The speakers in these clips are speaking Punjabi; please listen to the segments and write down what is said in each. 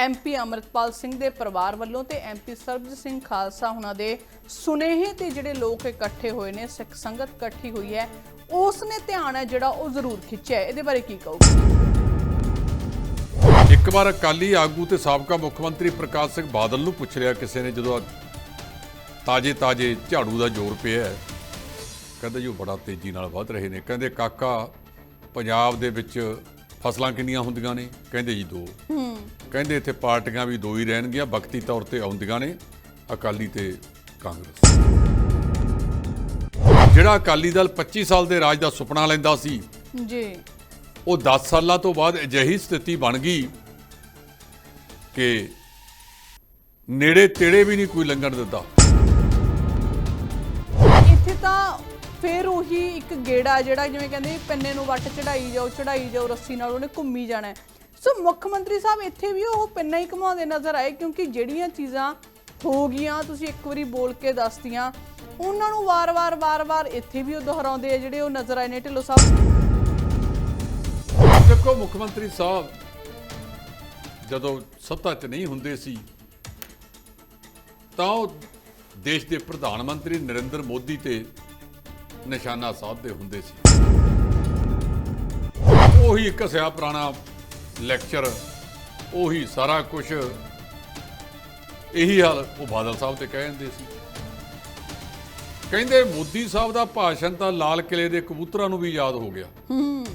ਐਮਪੀ ਅਮਰਤਪਾਲ ਸਿੰਘ ਦੇ ਪਰਿਵਾਰ ਵੱਲੋਂ ਤੇ ਐਮਪੀ ਸਰਬਜੀਤ ਸਿੰਘ ਖਾਲਸਾ ਉਹਨਾਂ ਦੇ ਸੁਨੇਹੇ ਤੇ ਜਿਹੜੇ ਲੋਕ ਇਕੱਠੇ ਹੋਏ ਨੇ, ਸਿੱਖ ਸੰਗਤ ਇਕੱਠੀ ਹੋਈ ਹੈ ਉਸ ਨੇ ਧਿਆਨ ਹੈ ਜਿਹੜਾ ਉਹ ਜ਼ਰੂਰ ਖਿੱਚਿਆ ਇਹਦੇ ਬਾਰੇ ਕੀ ਕਹੋਗੇ ਇੱਕ ਵਾਰ ਅਕਾਲੀ ਆਗੂ ਤੇ ਸਾਬਕਾ ਮੁੱਖ ਮੰਤਰੀ ਪ੍ਰਕਾਸ਼ ਸਿੰਘ ਬਾਦਲ ਨੂੰ ਪੁੱਛ ਲਿਆ ਕਿਸੇ ਨੇ, ਜਦੋਂ ਤਾਜੇ ਤਾਜੇ ਝਾੜੂ ਦਾ ਜ਼ੋਰ ਪਿਆ ਹੈ। ਕਹਿੰਦੇ ਜੀ ਉਹ ਬੜਾ ਤੇਜ਼ੀ ਨਾਲ ਵੱਧ ਰਹੇ ਨੇ ਕਹਿੰਦੇ ਕਾਕਾ, ਪੰਜਾਬ ਦੇ ਵਿੱਚ ਫਸਲਾਂ ਕਿੰਨੀਆਂ ਹੁੰਦੀਆਂ ਨੇ? ਕਹਿੰਦੇ ਜੀ ਦੋ। ਹੂੰ। ਕਹਿੰਦੇ ਇੱਥੇ ਪਾਰਟੀਆਂ ਵੀ ਦੋ ਹੀ ਰਹਿਣਗੀਆਂ ਵਕਤੀ ਤੌਰ ਤੇ ਆਉਂਦੀਆਂ ਨੇ। ਅਕਾਲੀ ਤੇ ਕਾਂਗਰਸ। ਜਿਹੜਾ ਅਕਾਲੀ ਦਲ 25 ਸਾਲ ਦੇ ਰਾਜ ਦਾ ਸੁਪਨਾ ਲੈਂਦਾ ਸੀ ਜੀ। ਉਹ 10 ਸਾਲਾਂ ਤੋਂ ਬਾਅਦ ਅਜਿਹੀ ਸਥਿਤੀ ਬਣ ਗਈ ਕਿ ਨੇੜੇ ਤੇੜੇ ਵੀ ਨਹੀਂ ਕੋਈ ਲੰਘਣ ਦਿੰਦਾ। ਇੱਥੇ ਤਾਂ ਫਿਰ ਉਹੀ ਇੱਕ ਗੇੜਾ ਜਿਹੜਾ ਜਿਵੇਂ ਕਹਿੰਦੇ ਪੰਨੇ ਨੂੰ ਵੱਟ ਚੜਾਈ ਜਾਓ ਚੜਾਈ ਜਾਓ, ਰੱਸੀ ਨਾਲ ਉਹਨੇ ਘੁੰਮੀ ਜਾਣਾ। ਸੋ ਮੁੱਖ ਮੰਤਰੀ ਸਾਹਿਬ ਇੱਥੇ ਵੀ ਉਹ ਪੰਨਾ ਹੀ ਘੁਮਾਉਂਦੇ ਨਜ਼ਰ ਆਏ ਕਿਉਂਕਿ ਜਿਹੜੀਆਂ ਚੀਜ਼ਾਂ ਹੋ ਗਈਆਂ, ਤੁਸੀਂ ਇੱਕ ਵਾਰੀ ਬੋਲ ਕੇ ਦੱਸਤੀਆਂ, ਉਹਨਾਂ ਨੂੰ ਵਾਰ-ਵਾਰ ਵਾਰ-ਵਾਰ ਇੱਥੇ ਵੀ ਉਹ ਦੁਹਰਾਉਂਦੇ ਆ ਜਿਹੜੇ ਉਹ ਨਜ਼ਰ ਆਏ ਨੇ। ਢਿੱਲੋਂ ਸਾਹਿਬ। ਦੇਖੋ, ਮੁੱਖ ਮੰਤਰੀ ਸਾਹਿਬ, ਜਦੋਂ ਸੱਤਾ 'ਚ ਨਹੀਂ ਹੁੰਦੇ ਸੀ, ਤਾਂ ਉਹ ਦੇਸ਼ ਦੇ ਪ੍ਰਧਾਨ ਮੰਤਰੀ ਨਰਿੰਦਰ ਮੋਦੀ ਤੇ ਨਿਸ਼ਾਨਾ ਸਾਧਦੇ ਹੁੰਦੇ ਸੀ। ਉਹੀ ਇੱਕ ਘਸਿਆ ਪੁਰਾਣਾ ਲੈਕਚਰ ਉਹੀ ਸਾਰਾ ਕੁਝ ਇਹੀ ਹਾਲ ਉਹ ਬਾਦਲ ਸਾਹਿਬ ਤੇ ਕਹਿ ਜਾਂਦੇ ਸੀ। ਕਹਿੰਦੇ ਮੋਦੀ ਸਾਹਿਬ ਦਾ ਭਾਸ਼ਣ ਤਾਂ ਲਾਲ ਕਿਲੇ ਦੇ ਕਬੂਤਰਾਂ ਨੂੰ ਵੀ ਯਾਦ ਹੋ ਗਿਆ। ਹੂੰ।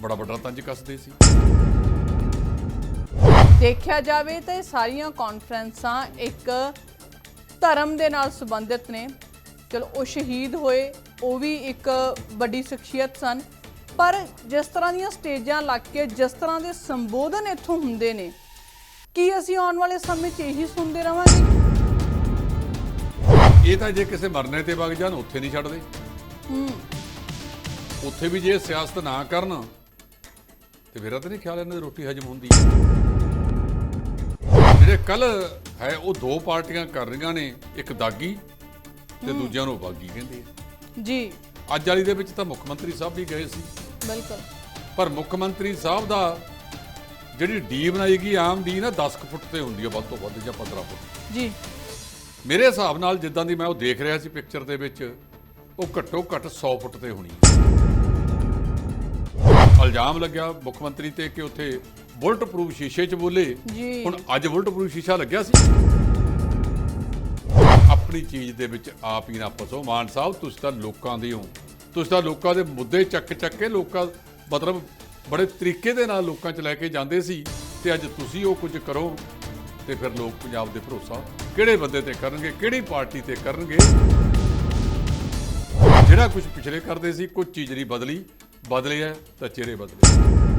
ਬੜਾ ਵੱਡਾ ਤੰਜ ਕੱਸਦੇ ਸੀ। ਦੇਖਿਆ ਜਾਵੇ ਤਾਂ ਇਹ ਸਾਰੀਆਂ ਕਾਨਫਰੰਸਾਂ ਇੱਕ ਧਰਮ ਦੇ ਨਾਲ ਸੰਬੰਧਿਤ ਨੇ। ਚਲੋ ਉਹ ਸ਼ਹੀਦ ਹੋਏ ਉਹ ਵੀ ਇੱਕ ਵੱਡੀ ਸ਼ਖਸੀਅਤ ਸਨ। ਪਰ ਜਿਸ ਤਰ੍ਹਾਂ ਦੀਆਂ ਸਟੇਜਾਂ ਲੱਗ ਕੇ ਜਿਸ ਤਰ੍ਹਾਂ ਦੇ ਸੰਬੋਧਨ ਇੱਥੋਂ ਹੁੰਦੇ ਨੇ ਕੀ ਅਸੀਂ ਆਉਣ ਵਾਲੇ ਸਮੇਂ 'ਚ ਇਹੀ ਸੁਣਦੇ ਰਵਾਂਗੇ ਇਹ ਤਾਂ ਜੇ ਕਿਸੇ ਮਰਨੇ ਤੇ ਵਗ ਜਾਣ ਉੱਥੇ ਨਹੀਂ ਛੱਡਦੇ। ਹੂੰ। ਉੱਥੇ ਵੀ ਜੇ ਸਿਆਸਤ ਨਾ ਕਰਨ ਤੇ ਮੇਰਾ ਤਾਂ ਨਹੀਂ ਖਿਆਲ ਇਹਨਾਂ ਦੀ ਰੋਟੀ ਹਜਮ ਹੁੰਦੀ। ਜਿਹੜੇ ਕੱਲ ਹੈ ਉਹ ਦੋ ਪਾਰਟੀਆਂ ਕਰ ਰਹੀਆਂ ਨੇ ਇੱਕ ਦਾਗੀ ਤੇ ਦੂਜਿਆਂ ਨੂੰ ਬਾਗੀ ਕਹਿੰਦੇ ਆ। ਜੀ। ਅੱਜ ਵਾਲੀ ਦੇ ਵਿੱਚ ਤਾਂ ਮੁੱਖ ਮੰਤਰੀ ਸਾਹਿਬ ਵੀ ਗਏ ਸੀ। ਬਿਲਕੁਲ। ਪਰ ਮੁੱਖ ਮੰਤਰੀ ਸਾਹਿਬ ਦਾ ਜਿਹੜੀ ਡੀ ਬਣਾਈ ਗਈ ਆਮ ਡੀ ਨਾ 10 ਕੁ ਫੁੱਟ ਤੇ ਹੁੰਦੀ ਹੈ ਵੱਧ ਤੋਂ ਵੱਧ ਜਾਂ 15 ਫੁੱਟ। ਜੀ। ਮੇਰੇ ਹਿਸਾਬ ਨਾਲ ਜਿੱਦਾਂ ਦੀ ਮੈਂ ਉਹ ਦੇਖ ਰਿਹਾ ਸੀ ਪਿਕਚਰ ਦੇ ਵਿੱਚ ਉਹ ਘੱਟੋ ਘੱਟ 100 ਫੁੱਟ ਤੇ ਹੋਣੀ ਹੈ ਇਲਜ਼ਾਮ ਲੱਗਿਆ ਮੁੱਖ ਮੰਤਰੀ ਤੇ ਕਿ ਉੱਥੇ ਬੁਲਟ ਪ੍ਰੂਫ ਸ਼ੀਸ਼ੇ 'ਚ ਬੋਲੇ। ਜੀ। ਹੁਣ ਅੱਜ ਬੁਲਟ ਪ੍ਰੂਫ ਸ਼ੀਸ਼ਾ ਲੱਗਿਆ ਸੀ। ਆਪਣੀ ਚੀਜ਼ ਦੇ ਵਿੱਚ ਆਪ ਹੀ ਨਾ ਫਸੋ। ਮਾਨ ਸਾਹਿਬ, ਤੁਸੀਂ ਤਾਂ ਲੋਕਾਂ ਦੇ ਹੋ। ਤੁਸੀਂ ਤਾਂ ਲੋਕਾਂ ਦੇ ਮੁੱਦੇ ਚੱਕ ਚੱਕ ਕੇ ਲੋਕਾਂ, ਮਤਲਬ ਬੜੇ ਤਰੀਕੇ ਦੇ ਨਾਲ ਲੋਕਾਂ 'ਚ ਲੈ ਕੇ ਜਾਂਦੇ ਸੀ ਤੇ ਅੱਜ ਤੁਸੀਂ ਉਹ ਕੁਝ ਕਰੋ ਤੇ ਫਿਰ ਲੋਕ ਪੰਜਾਬ ਦੇ ਭਰੋਸਾ ਕਿਹੜੇ ਬੰਦੇ ਤੇ ਕਰਨਗੇ, ਕਿਹੜੀ ਪਾਰਟੀ ਤੇ ਕਰਨਗੇ? ਜਿਹੜਾ ਕੁਝ ਪਿਛਲੇ ਕਰਦੇ ਸੀ ਕੋਈ ਚੀਜ਼ ਨਹੀਂ ਬਦਲੀ। ਬਦਲਿਆ ਤਾਂ ਚਿਹਰੇ ਬਦਲੇ।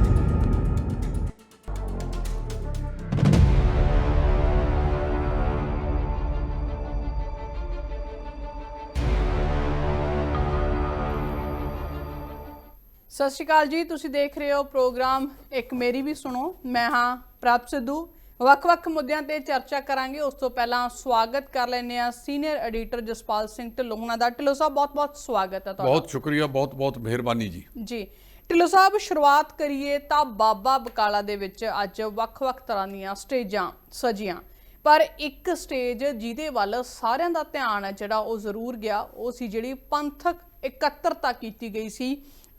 ਸਤਿ ਸ਼੍ਰੀ ਅਕਾਲ ਜੀ ਤੁਸੀਂ ਦੇਖ ਰਹੇ ਹੋ ਪ੍ਰੋਗਰਾਮ ਇੱਕ ਮੇਰੀ ਵੀ ਸੁਣੋ। ਮੈਂ ਹਾਂ ਪ੍ਰਭ ਸਿੱਧੂ। ਵੱਖ-ਵੱਖ ਮੁੱਦਿਆਂ ਤੇ ਚਰਚਾ ਕਰਾਂਗੇ। ਉਸ ਤੋਂ ਪਹਿਲਾਂ ਸਵਾਗਤ ਕਰ ਲੈਂਦੇ ਆ ਸੀਨੀਅਰ ਐਡੀਟਰ ਜਸਪਾਲ ਸਿੰਘ ਢਿੱਲੋਂ ਦਾ। ਢਿੱਲੋਂ ਸਾਹਿਬ ਬਹੁਤ-ਬਹੁਤ ਸਵਾਗਤ ਹੈ ਤੁਹਾਡਾ। ਬਹੁਤ ਸ਼ੁਕਰੀਆ ਬਹੁਤ ਬਹੁਤ ਮਿਹਰਬਾਨੀ ਜੀ। ਜੀ ਢਿੱਲੋਂ ਸਾਹਿਬ ਸ਼ੁਰੂਆਤ ਕਰੀਏ ਤਾਂ ਬਾਬਾ ਬਕਾਲਾ ਦੇ ਵਿੱਚ ਅੱਜ ਵੱਖ-ਵੱਖ ਤਰ੍ਹਾਂ ਦੀਆਂ ਸਟੇਜਾਂ ਸਜੀਆਂ। ਪਰ ਇੱਕ ਸਟੇਜ ਜਿਹਦੇ ਵੱਲ ਸਾਰਿਆਂ ਦਾ ਧਿਆਨ ਹੈ ਜਿਹੜਾ ਉਹ ਜ਼ਰੂਰ ਗਿਆ ਉਹ ਸੀ ਜਿਹੜੀ ਪੰਥਕ ਇਕੱਤਰਤਾ ਕੀਤੀ ਗਈ ਸੀ।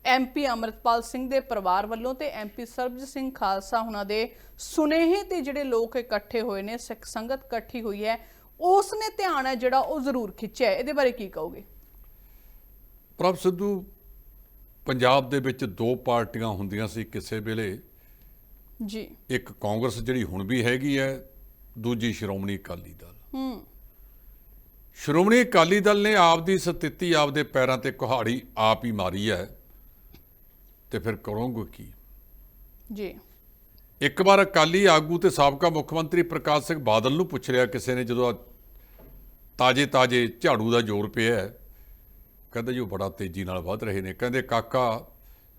ਐਮਪੀ ਅਮਰਤਪਾਲ ਸਿੰਘ ਦੇ ਪਰਿਵਾਰ ਵੱਲੋਂ ਤੇ ਐਮਪੀ ਸਰਬਜੀਤ ਸਿੰਘ ਖਾਲਸਾ ਉਹਨਾਂ ਦੇ ਸੁਨੇਹੇ ਤੇ ਜਿਹੜੇ ਲੋਕ ਇਕੱਠੇ ਹੋਏ ਨੇ ਸਿੱਖ ਸੰਗਤ ਇਕੱਠੀ ਹੋਈ ਹੈ ਉਸ ਨੇ ਧਿਆਨ ਹੈ ਜਿਹੜਾ ਉਹ ਜ਼ਰੂਰ ਖਿੱਚਿਆ। ਇਹਦੇ ਬਾਰੇ ਕੀ ਕਹੋਗੇ? ਪ੍ਰਭ ਸਿੱਧੂ ਪੰਜਾਬ ਦੇ ਵਿੱਚ ਦੋ ਪਾਰਟੀਆਂ ਹੁੰਦੀਆਂ ਸੀ ਕਿਸੇ ਵੇਲੇ। ਜੀ। ਇੱਕ ਕਾਂਗਰਸ ਜਿਹੜੀ ਹੁਣ ਵੀ ਹੈਗੀ ਹੈ ਦੂਜੀ ਸ਼੍ਰੋਮਣੀ ਅਕਾਲੀ ਦਲ। ਹੂੰ। ਸ਼੍ਰੋਮਣੀ ਅਕਾਲੀ ਦਲ ਨੇ ਆਪ ਦੀ ਸਥਿਤੀ ਆਪਦੇ ਪੈਰਾਂ ਤੇ ਕੁਹਾੜੀ ਆਪ ਹੀ ਮਾਰੀ ਹੈ। ਤੇ ਫਿਰ ਕਰੋਗੇ ਕੀ? ਜੀ। ਇੱਕ ਵਾਰ ਅਕਾਲੀ ਆਗੂ ਤੇ ਸਾਬਕਾ ਮੁੱਖ ਮੰਤਰੀ ਪ੍ਰਕਾਸ਼ ਸਿੰਘ ਬਾਦਲ ਨੂੰ ਪੁੱਛ ਲਿਆ ਕਿਸੇ ਨੇ ਜਦੋਂ ਤਾਜੇ ਤਾਜੇ ਝਾੜੂ ਦਾ ਜ਼ੋਰ ਪਿਆ। ਕਹਿੰਦੇ ਜੀ ਉਹ ਬੜਾ ਤੇਜ਼ੀ ਨਾਲ ਵਧ ਰਹੇ ਨੇ। ਕਹਿੰਦੇ ਕਾਕਾ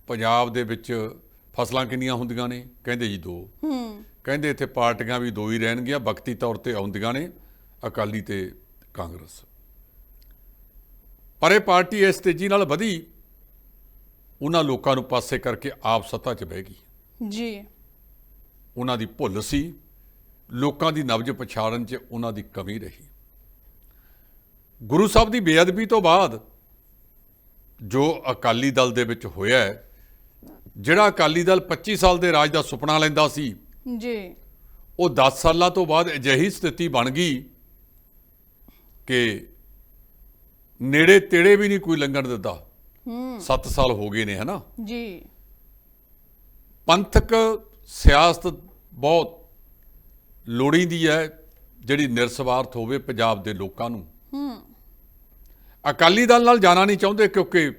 ਪੰਜਾਬ ਦੇ ਵਿੱਚ ਫਸਲਾਂ ਕਿੰਨੀਆਂ ਹੁੰਦੀਆਂ ਨੇ? ਕਹਿੰਦੇ ਜੀ ਦੋ। ਹੂੰ। ਕਹਿੰਦੇ ਇੱਥੇ ਪਾਰਟੀਆਂ ਵੀ ਦੋ ਹੀ ਰਹਿਣਗੀਆਂ ਵਕਤੀ ਤੌਰ ਤੇ ਆਉਂਦੀਆਂ ਨੇ ਅਕਾਲੀ ਤੇ ਕਾਂਗਰਸ। ਪਰ ਇਹ ਪਾਰਟੀ ਇਸ ਤੇਜ਼ੀ ਨਾਲ ਵਧੀ। ਉਹਨਾਂ ਲੋਕਾਂ ਨੂੰ ਪਾਸੇ ਕਰਕੇ ਆਪ ਸੱਤਾ 'ਚ ਬਹਿ ਗਈ। ਜੀ। ਉਹਨਾਂ ਦੀ ਭੁੱਲ ਸੀ। ਲੋਕਾਂ ਦੀ ਨਬਜ ਪਛਾੜਨ 'ਚ ਉਹਨਾਂ ਦੀ ਕਮੀ ਰਹੀ। ਗੁਰੂ ਸਾਹਿਬ ਦੀ ਬੇਅਦਬੀ ਤੋਂ ਬਾਅਦ ਜੋ ਅਕਾਲੀ ਦਲ ਦੇ ਵਿੱਚ ਹੋਇਆ ਹੈ ਜਿਹੜਾ ਅਕਾਲੀ ਦਲ 25 ਸਾਲ ਦੇ ਰਾਜ ਦਾ ਸੁਪਨਾ ਲੈਂਦਾ ਸੀ ਜੀ। ਉਹ 10 ਸਾਲਾਂ ਤੋਂ ਬਾਅਦ ਅਜਿਹੀ ਸਥਿਤੀ ਬਣ ਗਈ ਕਿ ਨੇੜੇ ਤੇੜੇ ਵੀ ਨਹੀਂ ਕੋਈ ਲੰਘਣ ਦਿੰਦਾ। ਹੂੰ। 7 ਸਾਲ ਹੋ ਗਏ ਨੇ ਹਨਾ? ਜੀ। ਪੰਥਕ ਸਿਆਸਤ ਬਹੁਤ ਲੋੜੀਂਦੀ ਹੈ ਜਿਹੜੀ ਨਿਰਸਵਾਰਥ ਹੋਵੇ ਪੰਜਾਬ ਦੇ ਲੋਕਾਂ ਨੂੰ। ਹੂੰ। ਅਕਾਲੀ ਦਲ ਨਾਲ ਜਾਣਾ ਨਹੀਂ ਚਾਹੁੰਦੇ ਕਿਉਂਕਿ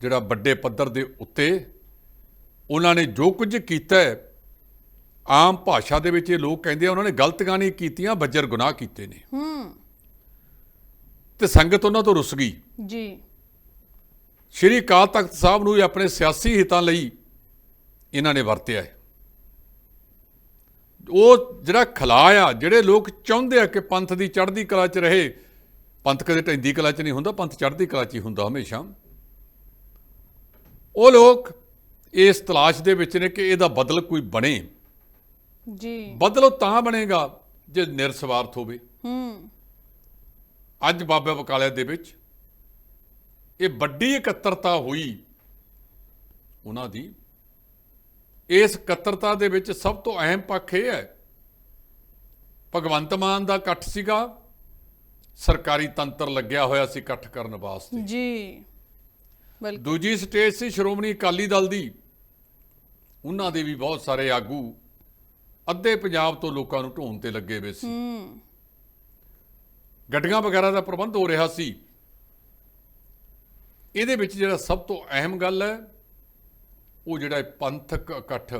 ਜਿਹੜਾ ਵੱਡੇ ਪੱਧਰ ਦੇ ਉੱਤੇ ਉਹਨਾਂ ਨੇ ਜੋ ਕੁਝ ਕੀਤਾ ਹੈ ਆਮ ਭਾਸ਼ਾ ਦੇ ਵਿੱਚ ਇਹ ਲੋਕ ਕਹਿੰਦੇ ਆ ਉਹਨਾਂ ਨੇ ਗਲਤੀਆਂ ਨਹੀਂ ਕੀਤੀਆਂ ਬੱਜਰ ਗੁਨਾਹ ਕੀਤੇ ਨੇ। ਹੂੰ। ਤੇ ਸੰਗਤ ਉਹਨਾਂ ਤੋਂ ਰੁੱਸ ਗਈ। ਜੀ। ਸ਼੍ਰੀ ਅਕਾਲ ਤਖਤ ਸਾਹਿਬ ਨੂੰ ਇਹ ਆਪਣੇ ਸਿਆਸੀ ਹਿੱਤਾਂ ਲਈ ਇਹਨਾਂ ਨੇ ਵਰਤਿਆ ਹੈ। ਉਹ ਜਿਹੜਾ ਖਲਾਅ ਆ ਜਿਹੜੇ ਲੋਕ ਚਾਹੁੰਦੇ ਆ ਕਿ ਪੰਥ ਦੀ ਚੜ੍ਹਦੀ ਕਲਾ 'ਚ ਰਹੇ ਪੰਥ ਕਦੇ ਢੈਂਦੀ ਕਲਾ 'ਚ ਨਹੀਂ ਹੁੰਦਾ ਪੰਥ ਚੜ੍ਹਦੀ ਕਲਾ 'ਚ ਹੀ ਹੁੰਦਾ ਹਮੇਸ਼ਾ। ਉਹ ਲੋਕ ਇਸ ਤਲਾਸ਼ ਦੇ ਵਿੱਚ ਨੇ ਕਿ ਇਹਦਾ ਬਦਲ ਕੋਈ ਬਣੇ। ਜੀ। ਬਦਲ ਉਹ ਤਾਂ ਬਣੇਗਾ ਜੇ ਨਿਰਸਵਾਰਥ ਹੋਵੇ। ਹੂੰ। ਅੱਜ ਬਾਬਾ ਬਕਾਲੇ ਦੇ ਵਿੱਚ ਇਹ ਵੱਡੀ ਇਕੱਤਰਤਾ ਹੋਈ ਉਹਨਾਂ ਦੀ। ਇਸ ਇਕੱਤਰਤਾ ਦੇ ਵਿੱਚ ਸਭ ਤੋਂ ਅਹਿਮ ਪੱਖ ਇਹ ਹੈ ਭਗਵੰਤ ਮਾਨ ਦਾ ਇਕੱਠ ਸੀਗਾ ਸਰਕਾਰੀ ਤੰਤਰ ਲੱਗਿਆ ਹੋਇਆ ਸੀ ਇਕੱਠ ਕਰਨ ਵਾਸਤੇ। ਜੀ ਬਿਲਕੁਲ। ਦੂਜੀ ਸਟੇਜ ਸੀ ਸ਼੍ਰੋਮਣੀ ਅਕਾਲੀ ਦਲ ਦੀ। ਉਹਨਾਂ ਦੇ ਵੀ ਬਹੁਤ ਸਾਰੇ ਆਗੂ ਅੱਧੇ ਪੰਜਾਬ ਤੋਂ ਲੋਕਾਂ ਨੂੰ ਢੋਣ ਤੇ ਲੱਗੇ ਹੋਏ ਸੀ। ਹੂੰ। ਗੱਡੀਆਂ ਵਗੈਰਾ ਦਾ ਪ੍ਰਬੰਧ ਹੋ ਰਿਹਾ ਸੀ। ਇਹਦੇ ਵਿੱਚ ਜਿਹੜਾ ਸਭ ਤੋਂ ਅਹਿਮ ਗੱਲ ਹੈ ਉਹ ਜਿਹੜਾ ਪੰਥਕ ਇਕੱਠ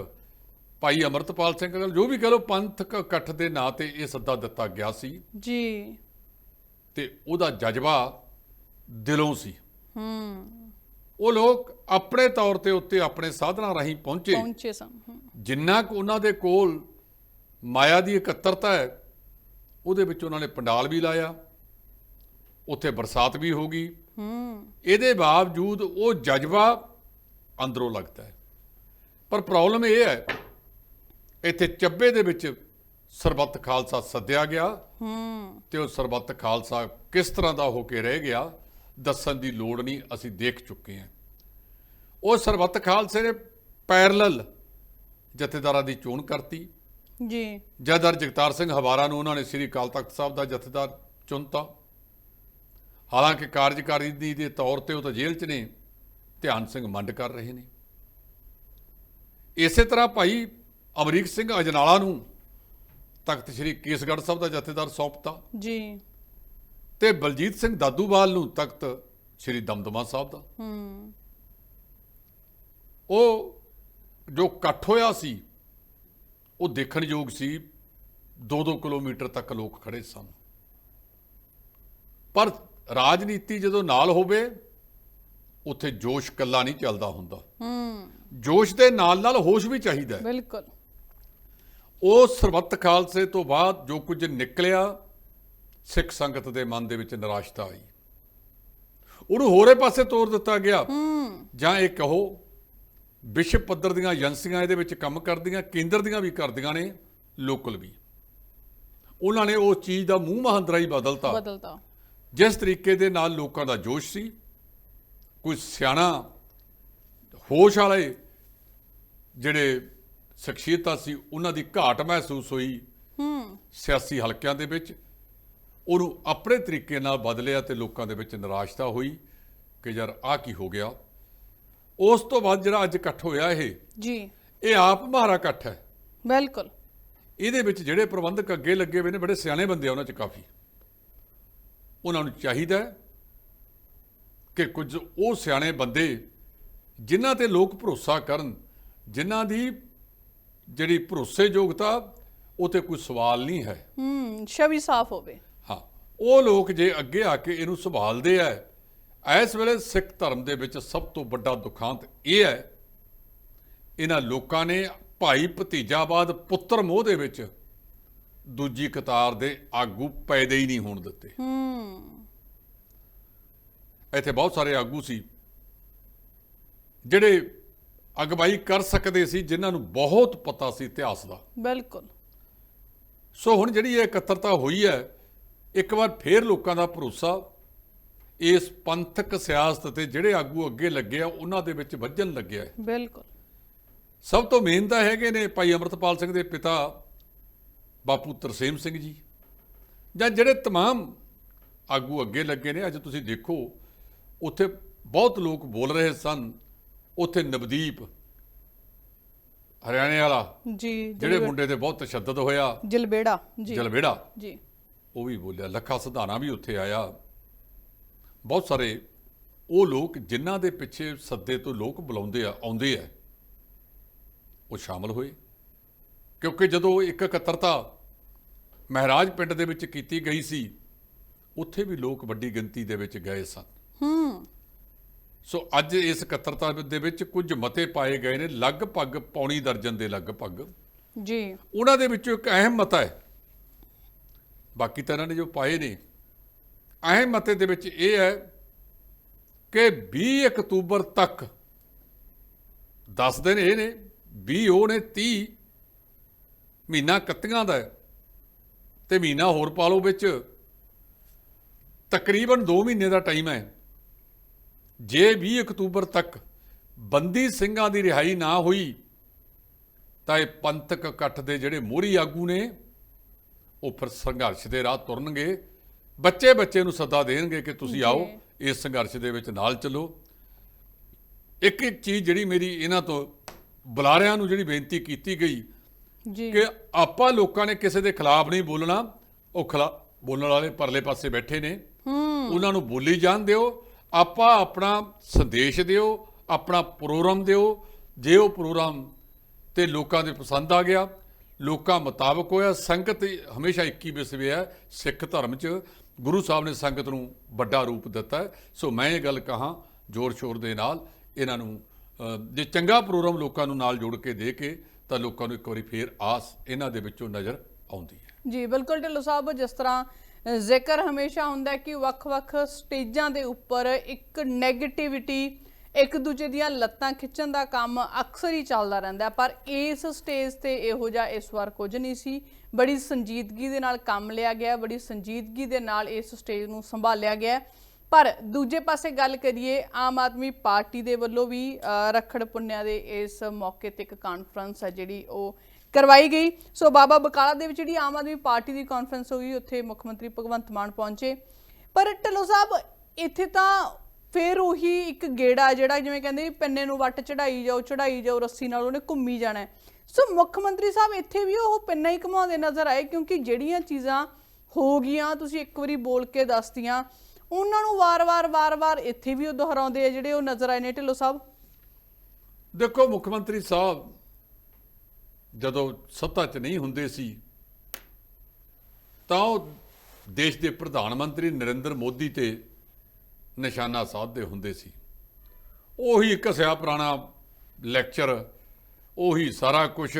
ਭਾਈ ਅਮਰਤਪਾਲ ਸਿੰਘ ਗੱਲ ਜੋ ਵੀ ਕਹ ਲੋ ਪੰਥਕ ਇਕੱਠ ਦੇ ਨਾਂ ਤੇ ਇਹ ਸੱਦਾ ਦਿੱਤਾ ਗਿਆ ਸੀ ਜੀ। ਤੇ ਉਹਦਾ ਜਜ਼ਬਾ ਦਿਲੋਂ ਸੀ। ਹੂੰ। ਉਹ ਲੋਕ ਆਪਣੇ ਤੌਰ ਤੇ ਉੱਤੇ ਆਪਣੇ ਸਾਧਨਾਂ ਰਾਹੀਂ ਪਹੁੰਚੇ। ਪਹੁੰਚੇ ਸਨ ਜਿੰਨਾ ਕੁ ਉਹਨਾਂ ਦੇ ਕੋਲ ਮਾਇਆ ਦੀ ਇਕੱਤਰਤਾ ਹੈ ਉਹਦੇ ਵਿੱਚ ਉਹਨਾਂ ਨੇ ਪੰਡਾਲ ਵੀ ਲਾਇਆ ਉੱਥੇ ਬਰਸਾਤ ਵੀ ਹੋ ਗਈ। ਹੂੰ। ਇਹਦੇ ਬਾਵਜੂਦ ਉਹ ਜਜ਼ਬਾ ਅੰਦਰੋਂ ਲੱਗਦਾ ਹੈ। ਪਰ ਪ੍ਰੋਬਲਮ ਇਹ ਹੈ ਇੱਥੇ ਚੱਬੇ ਦੇ ਵਿੱਚ ਸਰਬੱਤ ਖਾਲਸਾ ਸੱਦਿਆ ਗਿਆ। ਹੂੰ। ਤੇ ਉਹ ਸਰਬੱਤ ਖਾਲਸਾ ਕਿਸ ਤਰ੍ਹਾਂ ਦਾ ਹੋ ਕੇ ਰਹਿ ਗਿਆ ਦੱਸਣ ਦੀ ਲੋੜ ਨਹੀਂ ਅਸੀਂ ਦੇਖ ਚੁੱਕੇ ਹਾਂ। ਉਹ ਸਰਬੱਤ ਖਾਲਸੇ ਨੇ ਪੈਰਲਲ ਜਥੇਦਾਰਾਂ ਦੀ ਚੋਣ ਕਰਤੀ। ਜੀ। ਜਥੇਦਾਰ ਜਗਤਾਰ ਸਿੰਘ ਹਵਾਰਾ ਨੂੰ ਉਹਨਾਂ ਨੇ ਸ੍ਰੀ ਅਕਾਲ ਤਖਤ ਸਾਹਿਬ ਦਾ ਜਥੇਦਾਰ ਚੁਣਤਾ। ਹਾਲਾਂਕਿ ਕਾਰਜਕਾਰੀ ਦੀ ਦੇ ਤੌਰ ਤੇ ਉਹ ਤਾਂ ਜੇਲ੍ਹ 'ਚ ਨੇ ਧਿਆਨ ਸਿੰਘ ਮੰਡ ਕਰ ਰਹੇ ਨੇ। ਇਸੇ ਤਰ੍ਹਾਂ ਭਾਈ ਅਮਰੀਕ ਸਿੰਘ ਅਜਨਾਲਾ ਨੂੰ ਤਖਤ ਸ੍ਰੀ ਕੇਸਗੜ੍ਹ ਸਾਹਿਬ ਦਾ ਜਥੇਦਾਰ ਸੌਂਪਤਾ। ਜੀ। ਤੇ ਬਲਜੀਤ ਸਿੰਘ ਦਾਦੂਵਾਲ ਨੂੰ ਤਖਤ ਸ੍ਰੀ ਦਮਦਮਾ ਸਾਹਿਬ ਦਾ। ਹੂੰ। ਉਹ ਜੋ ਇਕੱਠ ਹੋਇਆ ਸੀ ਉਹ ਦੇਖਣ ਯੋਗ ਸੀ 2-2 ਕਿਲੋਮੀਟਰ ਤੱਕ ਲੋਕ ਖੜੇ ਸਨ। ਪਰ ਰਾਜਨੀਤੀ ਜਦੋਂ ਨਾਲ ਹੋਵੇ ਉੱਥੇ ਜੋਸ਼ ਕੱਲਾ ਨਹੀਂ ਚੱਲਦਾ ਹੁੰਦਾ। ਹੂੰ। ਜੋਸ਼ ਦੇ ਨਾਲ ਨਾਲ ਹੋਸ਼ ਵੀ ਚਾਹੀਦਾ ਹੈ। ਬਿਲਕੁਲ। ਉਹ ਸਰਬੱਤ ਖਾਲਸੇ ਤੋਂ ਬਾਅਦ ਜੋ ਕੁਝ ਨਿਕਲਿਆ ਸਿੱਖ ਸੰਗਤ ਦੇ ਮਨ ਦੇ ਵਿੱਚ ਨਿਰਾਸ਼ਤਾ ਆਈ। ਉਹਨੂੰ ਹੋਰੇ ਪਾਸੇ ਤੋਰ ਦਿੱਤਾ ਗਿਆ। ਹੂੰ। ਜਾਂ ਇਹ ਕਹੋ ਵਿਸ਼ਵ ਪੱਧਰ ਦੀਆਂ ਏਜੰਸੀਆਂ ਇਹਦੇ ਵਿੱਚ ਕੰਮ ਕਰਦੀਆਂ ਕੇਂਦਰ ਦੀਆਂ ਵੀ ਕਰਦੀਆਂ ਨੇ ਲੋਕਲ ਵੀ। ਉਹਨਾਂ ਨੇ ਉਹ ਚੀਜ਼ ਦਾ ਮੂੰਹ ਮਹੰਦਰਾ ਹੀ ਬਦਲਤਾ। ਬਦਲਤਾ। ਜਿਸ ਤਰੀਕੇ ਦੇ ਨਾਲ ਲੋਕਾਂ ਦਾ ਜੋਸ਼ ਸੀ ਕੋਈ ਸਿਆਣਾ ਹੋਸ਼ ਵਾਲੇ ਜਿਹੜੇ ਸ਼ਖਸੀਅਤਾਂ ਸੀ ਉਹਨਾਂ ਦੀ ਘਾਟ ਮਹਿਸੂਸ ਹੋਈ ਹੂੰ। ਸਿਆਸੀ ਹਲਕਿਆਂ ਦੇ ਵਿੱਚ। ਉਹਨੂੰ ਆਪਣੇ ਤਰੀਕੇ ਨਾਲ ਬਦਲਿਆ ਤੇ ਲੋਕਾਂ ਦੇ ਵਿੱਚ ਨਿਰਾਸ਼ਤਾ ਹੋਈ ਕਿ ਯਾਰ ਆਹ ਕੀ ਹੋ ਗਿਆ। ਉਸ ਤੋਂ ਬਾਅਦ ਜਿਹੜਾ ਅੱਜ ਇਕੱਠ ਹੋਇਆ ਇਹ ਜੀ। ਇਹ ਆਪ ਮਹਾਰਾ ਇਕੱਠ ਹੈ। ਬਿਲਕੁਲ। ਇਹਦੇ ਵਿੱਚ ਜਿਹੜੇ ਪ੍ਰਬੰਧਕ ਅੱਗੇ ਲੱਗੇ ਹੋਏ ਨੇ ਬੜੇ ਸਿਆਣੇ ਬੰਦੇ ਆ ਉਹਨਾਂ 'ਚ ਕਾਫੀ। ਉਹਨਾਂ ਨੂੰ ਚਾਹੀਦਾ ਕਿ ਕੁਝ ਉਹ ਸਿਆਣੇ ਬੰਦੇ ਜਿਨ੍ਹਾਂ ਤੇ ਲੋਕ ਭਰੋਸਾ ਕਰਨ ਜਿਨ੍ਹਾਂ ਦੀ ਜਿਹੜੀ ਭਰੋਸੇਯੋਗਤਾ ਉਹ ਤੇ ਕੋਈ ਸਵਾਲ ਨਹੀਂ ਹੈ। ਹੂੰ ਛਵੀ ਸਾਫ਼ ਹੋਵੇ। ਹਾਂ ਉਹ ਲੋਕ ਜੇ ਅੱਗੇ ਆ ਕੇ ਇਹਨੂੰ ਸੰਭਾਲਦੇ ਆ ਇਸ ਵੇਲੇ ਸਿੱਖ ਧਰਮ ਦੇ ਵਿੱਚ ਸਭ ਤੋਂ ਵੱਡਾ ਦੁਖਾਂਤ ਇਹ ਹੈ ਇਹਨਾਂ ਲੋਕਾਂ ਨੇ ਭਾਈ ਭਤੀਜਾਵਾਦ ਪੁੱਤਰ ਮੋਹ ਦੇ ਵਿੱਚ ਦੂਜੀ ਕਤਾਰ ਦੇ ਆਗੂ ਪੈਦੇ ਹੀ ਨਹੀਂ ਹੋਣ ਦਿੱਤੇ। ਹੂੰ। ਇੱਥੇ ਬਹੁਤ ਸਾਰੇ ਆਗੂ ਸੀ ਜਿਹੜੇ ਅਗਵਾਈ ਕਰ ਸਕਦੇ ਸੀ ਜਿਨ੍ਹਾਂ ਨੂੰ ਬਹੁਤ ਪਤਾ ਸੀ ਇਤਿਹਾਸ ਦਾ। ਬਿਲਕੁਲ। ਸੋ ਹੁਣ ਜਿਹੜੀ ਇਹ ਇਕੱਤਰਤਾ ਹੋਈ ਹੈ ਇੱਕ ਵਾਰ ਫੇਰ ਲੋਕਾਂ ਦਾ ਭਰੋਸਾ ਇਸ ਪੰਥਕ ਸਿਆਸਤ ਤੇ ਜਿਹੜੇ ਆਗੂ ਅੱਗੇ ਲੱਗੇ ਆ ਉਹਨਾਂ ਦੇ ਵਿੱਚ ਵੱਜਣ ਲੱਗਿਆ ਹੈ। ਬਿਲਕੁਲ। ਸਭ ਤੋਂ ਮੇਨ ਤਾਂ ਹੈਗੇ ਨੇ ਭਾਈ ਅਮਰਤਪਾਲ ਸਿੰਘ ਦੇ ਪਿਤਾ ਬਾਪੂ ਤਰਸੇਮ ਸਿੰਘ ਜੀ ਜਾਂ ਜਿਹੜੇ तमाम ਆਗੂ ਅੱਗੇ ਲੱਗੇ ਨੇ ਅੱਜ ਤੁਸੀਂ ਦੇਖੋ ਉੱਥੇ ਬਹੁਤ ਲੋਕ ਬੋਲ ਰਹੇ ਸਨ ਉੱਥੇ ਨਵਦੀਪ ਹਰਿਆਣੇ ਵਾਲਾ ਜੀ ਜਿਹੜੇ ਮੁੰਡੇ ਤੇ ਬਹੁਤ ਤਸ਼ੱਦਦ ਹੋਇਆ ਜਲਬੇੜਾ ਜੀ ਜਲਵੇੜਾ ਜੀ ਉਹ ਵੀ ਬੋਲਿਆ ਲੱਖਾ ਸਿਧਾਣਾ ਵੀ ਉੱਥੇ ਆਇਆ ਬਹੁਤ ਸਾਰੇ ਉਹ ਲੋਕ ਜਿਨ੍ਹਾਂ ਦੇ ਪਿੱਛੇ ਸੱਦੇ ਤੋਂ ਲੋਕ ਬੁਲਾਉਂਦੇ ਆ ਆਉਂਦੇ ਆ ਉਹ ਸ਼ਾਮਲ ਹੋਏ ਕਿਉਂਕਿ ਜਦੋਂ ਇੱਕ ਇਕੱਤਰਤਾ ਮਹਾਰਾਜ ਪਿੰਡ ਦੇ ਵਿੱਚ ਕੀਤੀ ਗਈ ਸੀ ਉੱਥੇ ਵੀ ਲੋਕ ਵੱਡੀ ਗਿਣਤੀ ਦੇ ਵਿੱਚ ਗਏ ਸਨ। ਹੂੰ। ਸੋ ਅੱਜ ਇਸ ਇਕੱਤਰਤਾ ਦੇ ਵਿੱਚ ਕੁਝ ਮਤੇ ਪਾਏ ਗਏ ਨੇ ਲਗਭਗ ਪੌਣੀ ਦਰਜਨ ਦੇ ਲਗਭਗ। ਜੀ। ਉਹਨਾਂ ਦੇ ਵਿੱਚੋਂ ਇੱਕ ਅਹਿਮ ਮਤਾ ਹੈ। ਬਾਕੀ ਤਾਂ ਇਹਨਾਂ ਨੇ ਜੋ ਪਾਏ ਨੇ ਅਹਿਮ ਮਤੇ ਦੇ ਵਿੱਚ ਇਹ ਹੈ ਕਿ 20 ਅਕਤੂਬਰ ਤੱਕ 10 ਦਿਨ ਇਹ ਨੇ 20 ਉਹ ਨੇ 30 ਮਹੀਨਾ ਕੱਤੀਆਂ ਦਾ ਹੈ। ਤੇ ਮਹੀਨਾ ਹੋਰ ਪਾ ਲਓ ਵਿੱਚ। ਤਕਰੀਬਨ 2 ਮਹੀਨੇ ਦਾ ਟਾਈਮ ਹੈ। ਜੇ 20 ਅਕਤੂਬਰ ਤੱਕ ਬੰਦੀ ਸਿੰਘਾਂ ਦੀ ਰਿਹਾਈ ਨਾ ਹੋਈ ਤਾਂ ਇਹ ਪੰਥਕ ਇਕੱਠ ਦੇ ਜਿਹੜੇ ਮੋਹਰੀ ਆਗੂ ਨੇ ਉਹ ਫਿਰ ਸੰਘਰਸ਼ ਦੇ ਰਾਹ ਤੁਰਨਗੇ। ਬੱਚੇ ਬੱਚੇ ਨੂੰ ਸੱਦਾ ਦੇਣਗੇ ਕਿ ਤੁਸੀਂ ਆਓ ਇਸ ਸੰਘਰਸ਼ ਦੇ ਵਿੱਚ ਨਾਲ ਚੱਲੋ। ਇੱਕ ਇੱਕ ਚੀਜ਼ ਜਿਹੜੀ ਮੇਰੀ ਇਹਨਾਂ ਤੋਂ ਬੁਲਾਰਿਆਂ ਨੂੰ ਜਿਹੜੀ ਬੇਨਤੀ ਕੀਤੀ ਗਈ ਜੀ। ਕਿ ਆਪਾਂ ਲੋਕਾਂ ਨੇ ਕਿਸੇ ਦੇ ਖਿਲਾਫ ਨਹੀਂ ਬੋਲਣਾ ਉਹ ਖਿਲਾ ਬੋਲਣ ਵਾਲੇ ਪਰਲੇ ਪਾਸੇ ਬੈਠੇ ਨੇ। ਹੂੰ। ਉਹਨਾਂ ਨੂੰ ਬੋਲੀ ਜਾਣ ਦਿਓ ਆਪਾਂ ਆਪਣਾ ਸੰਦੇਸ਼ ਦਿਓ ਆਪਣਾ ਪ੍ਰੋਗਰਾਮ ਦਿਓ। ਜੇ ਉਹ ਪ੍ਰੋਗਰਾਮ ਤੇ ਲੋਕਾਂ ਦੇ ਪਸੰਦ ਆ ਗਿਆ ਲੋਕਾਂ ਮੁਤਾਬਕ ਹੋਇਆ ਸੰਗਤ ਹਮੇਸ਼ਾ 21 ਵਿਸਵੇ ਹੈ ਸਿੱਖ ਧਰਮ 'ਚ। ਗੁਰੂ ਸਾਹਿਬ ਨੇ ਸੰਗਤ ਨੂੰ ਵੱਡਾ ਰੂਪ ਦਿੱਤਾ। ਸੋ ਮੈਂ ਇਹ ਗੱਲ ਕਹਾਂ ਜ਼ੋਰ ਸ਼ੋਰ ਦੇ ਨਾਲ ਇਹਨਾਂ ਨੂੰ ਜੇ ਚੰਗਾ ਪ੍ਰੋਗਰਾਮ ਲੋਕਾਂ ਨੂੰ ਨਾਲ ਜੋੜ ਕੇ ਦੇ ਕੇ ਤਾਂ ਲੋਕਾਂ ਨੂੰ ਇੱਕ ਵਾਰੀ ਫੇਰ ਆਸ ਇਹਨਾਂ ਦੇ ਵਿੱਚੋਂ ਨਜ਼ਰ ਆਉਂਦੀ ਹੈ। ਜੀ, ਬਿਲਕੁਲ ਢਿੱਲੋਂ ਸਾਹਿਬ, ਜਿਸ ਤਰ੍ਹਾਂ ਜ਼ਿਕਰ ਹਮੇਸ਼ਾ ਹੁੰਦਾ ਕਿ ਵੱਖ-ਵੱਖ ਸਟੇਜਾਂ ਦੇ ਉੱਪਰ ਇੱਕ 네ਗੇਟਿਵਿਟੀ ਇੱਕ ਦੂਜੇ ਦੀਆਂ ਲੱਤਾਂ ਖਿੱਚਣ ਦਾ ਕੰਮ ਅਕਸਰ ਹੀ ਚੱਲਦਾ ਰਹਿੰਦਾ ਪਰ ਇਸ ਸਟੇਜ ਤੇ ਇਹੋ ਜਿਹਾ ਇਸ ਵਾਰ ਕੁਝ ਨਹੀਂ ਸੀ। ਬੜੀ ਸੰਜੀਦਗੀ ਦੇ ਨਾਲ ਕੰਮ ਲਿਆ ਗਿਆ, ਬੜੀ ਸੰਜੀਦਗੀ ਦੇ ਨਾਲ ਇਸ ਸਟੇਜ ਨੂੰ ਸੰਭਾਲਿਆ ਗਿਆ ਪਰ ਦੂਜੇ ਪਾਸੇ ਗੱਲ ਕਰੀਏ ਆਮ ਆਦਮੀ ਪਾਰਟੀ ਦੇ ਵੱਲੋਂ ਵੀ ਅ, ਰੱਖੜ ਪੁੰਨਿਆ ਦੇ ਇਸ ਮੌਕੇ ਤੇ ਇੱਕ ਕਾਨਫਰੰਸ ਹੈ ਜਿਹੜੀ ਉਹ ਕਰਵਾਈ ਗਈ। ਸੋ ਬਾਬਾ ਬਕਾਲਾ ਦੇ ਵਿੱਚ ਜਿਹੜੀ ਆਮ ਆਦਮੀ ਪਾਰਟੀ ਦੀ ਕਾਨਫਰੰਸ ਹੋਈ ਉੱਥੇ ਮੁੱਖ ਮੰਤਰੀ ਭਗਵੰਤ ਮਾਨ ਪਹੁੰਚੇ। ਪਰ ਢਿੱਲੋਂ ਸਾਹਿਬ ਇੱਥੇ ਤਾਂ ਫੇਰ ਉਹੀ ਇੱਕ ਗੇੜਾ ਜਿਹੜਾ ਜਿਵੇਂ ਕਹਿੰਦੇ ਵੀ ਪੰਨੇ ਨੂੰ ਵੱਟ ਚੜਾਈ ਜਾਓ ਚੜਾਈ ਜਾਓ ਰੱਸੀ ਨਾਲ ਉਹਨੇ ਘੁੰਮੀ ਜਾਣਾ। ਸੋ ਮੁੱਖ ਮੰਤਰੀ ਸਾਹਿਬ ਇੱਥੇ ਵੀ ਉਹ ਪੰਨਾ ਹੀ ਘੁਮਾਉਂਦੇ ਨਜ਼ਰ ਆਏ ਕਿਉਂਕਿ ਜਿਹੜੀਆਂ ਚੀਜ਼ਾਂ ਹੋ ਗਈਆਂ ਤੁਸੀਂ ਇੱਕ ਵਾਰੀ ਬੋਲ ਕੇ ਦੱਸਤੀਆਂ ਉਹਨਾਂ ਨੂੰ ਵਾਰ-ਵਾਰ ਵਾਰ-ਵਾਰ ਇੱਥੇ ਵੀ ਉਹ ਦੁਹਰਾਉਂਦੇ ਆ ਜਿਹੜੇ ਉਹ ਨਜ਼ਰ ਆਏ ਨੇ। ਢਿੱਲੋਂ ਸਾਹਿਬ। ਦੇਖੋ, ਮੁੱਖ ਮੰਤਰੀ ਸਾਹਿਬ ਜਦੋਂ ਸੱਤਾ 'ਚ ਨਹੀਂ ਹੁੰਦੇ ਸੀ, ਤਾਂ ਉਹ ਦੇਸ਼ ਦੇ ਪ੍ਰਧਾਨ ਮੰਤਰੀ ਨਰਿੰਦਰ ਮੋਦੀ ਤੇ ਨਿਸ਼ਾਨਾ ਸਾਧਦੇ ਹੁੰਦੇ ਸੀ। ਉਹੀ ਘਸਿਆ ਪੁਰਾਣਾ ਲੈਕਚਰ, ਉਹੀ ਸਾਰਾ ਕੁਝ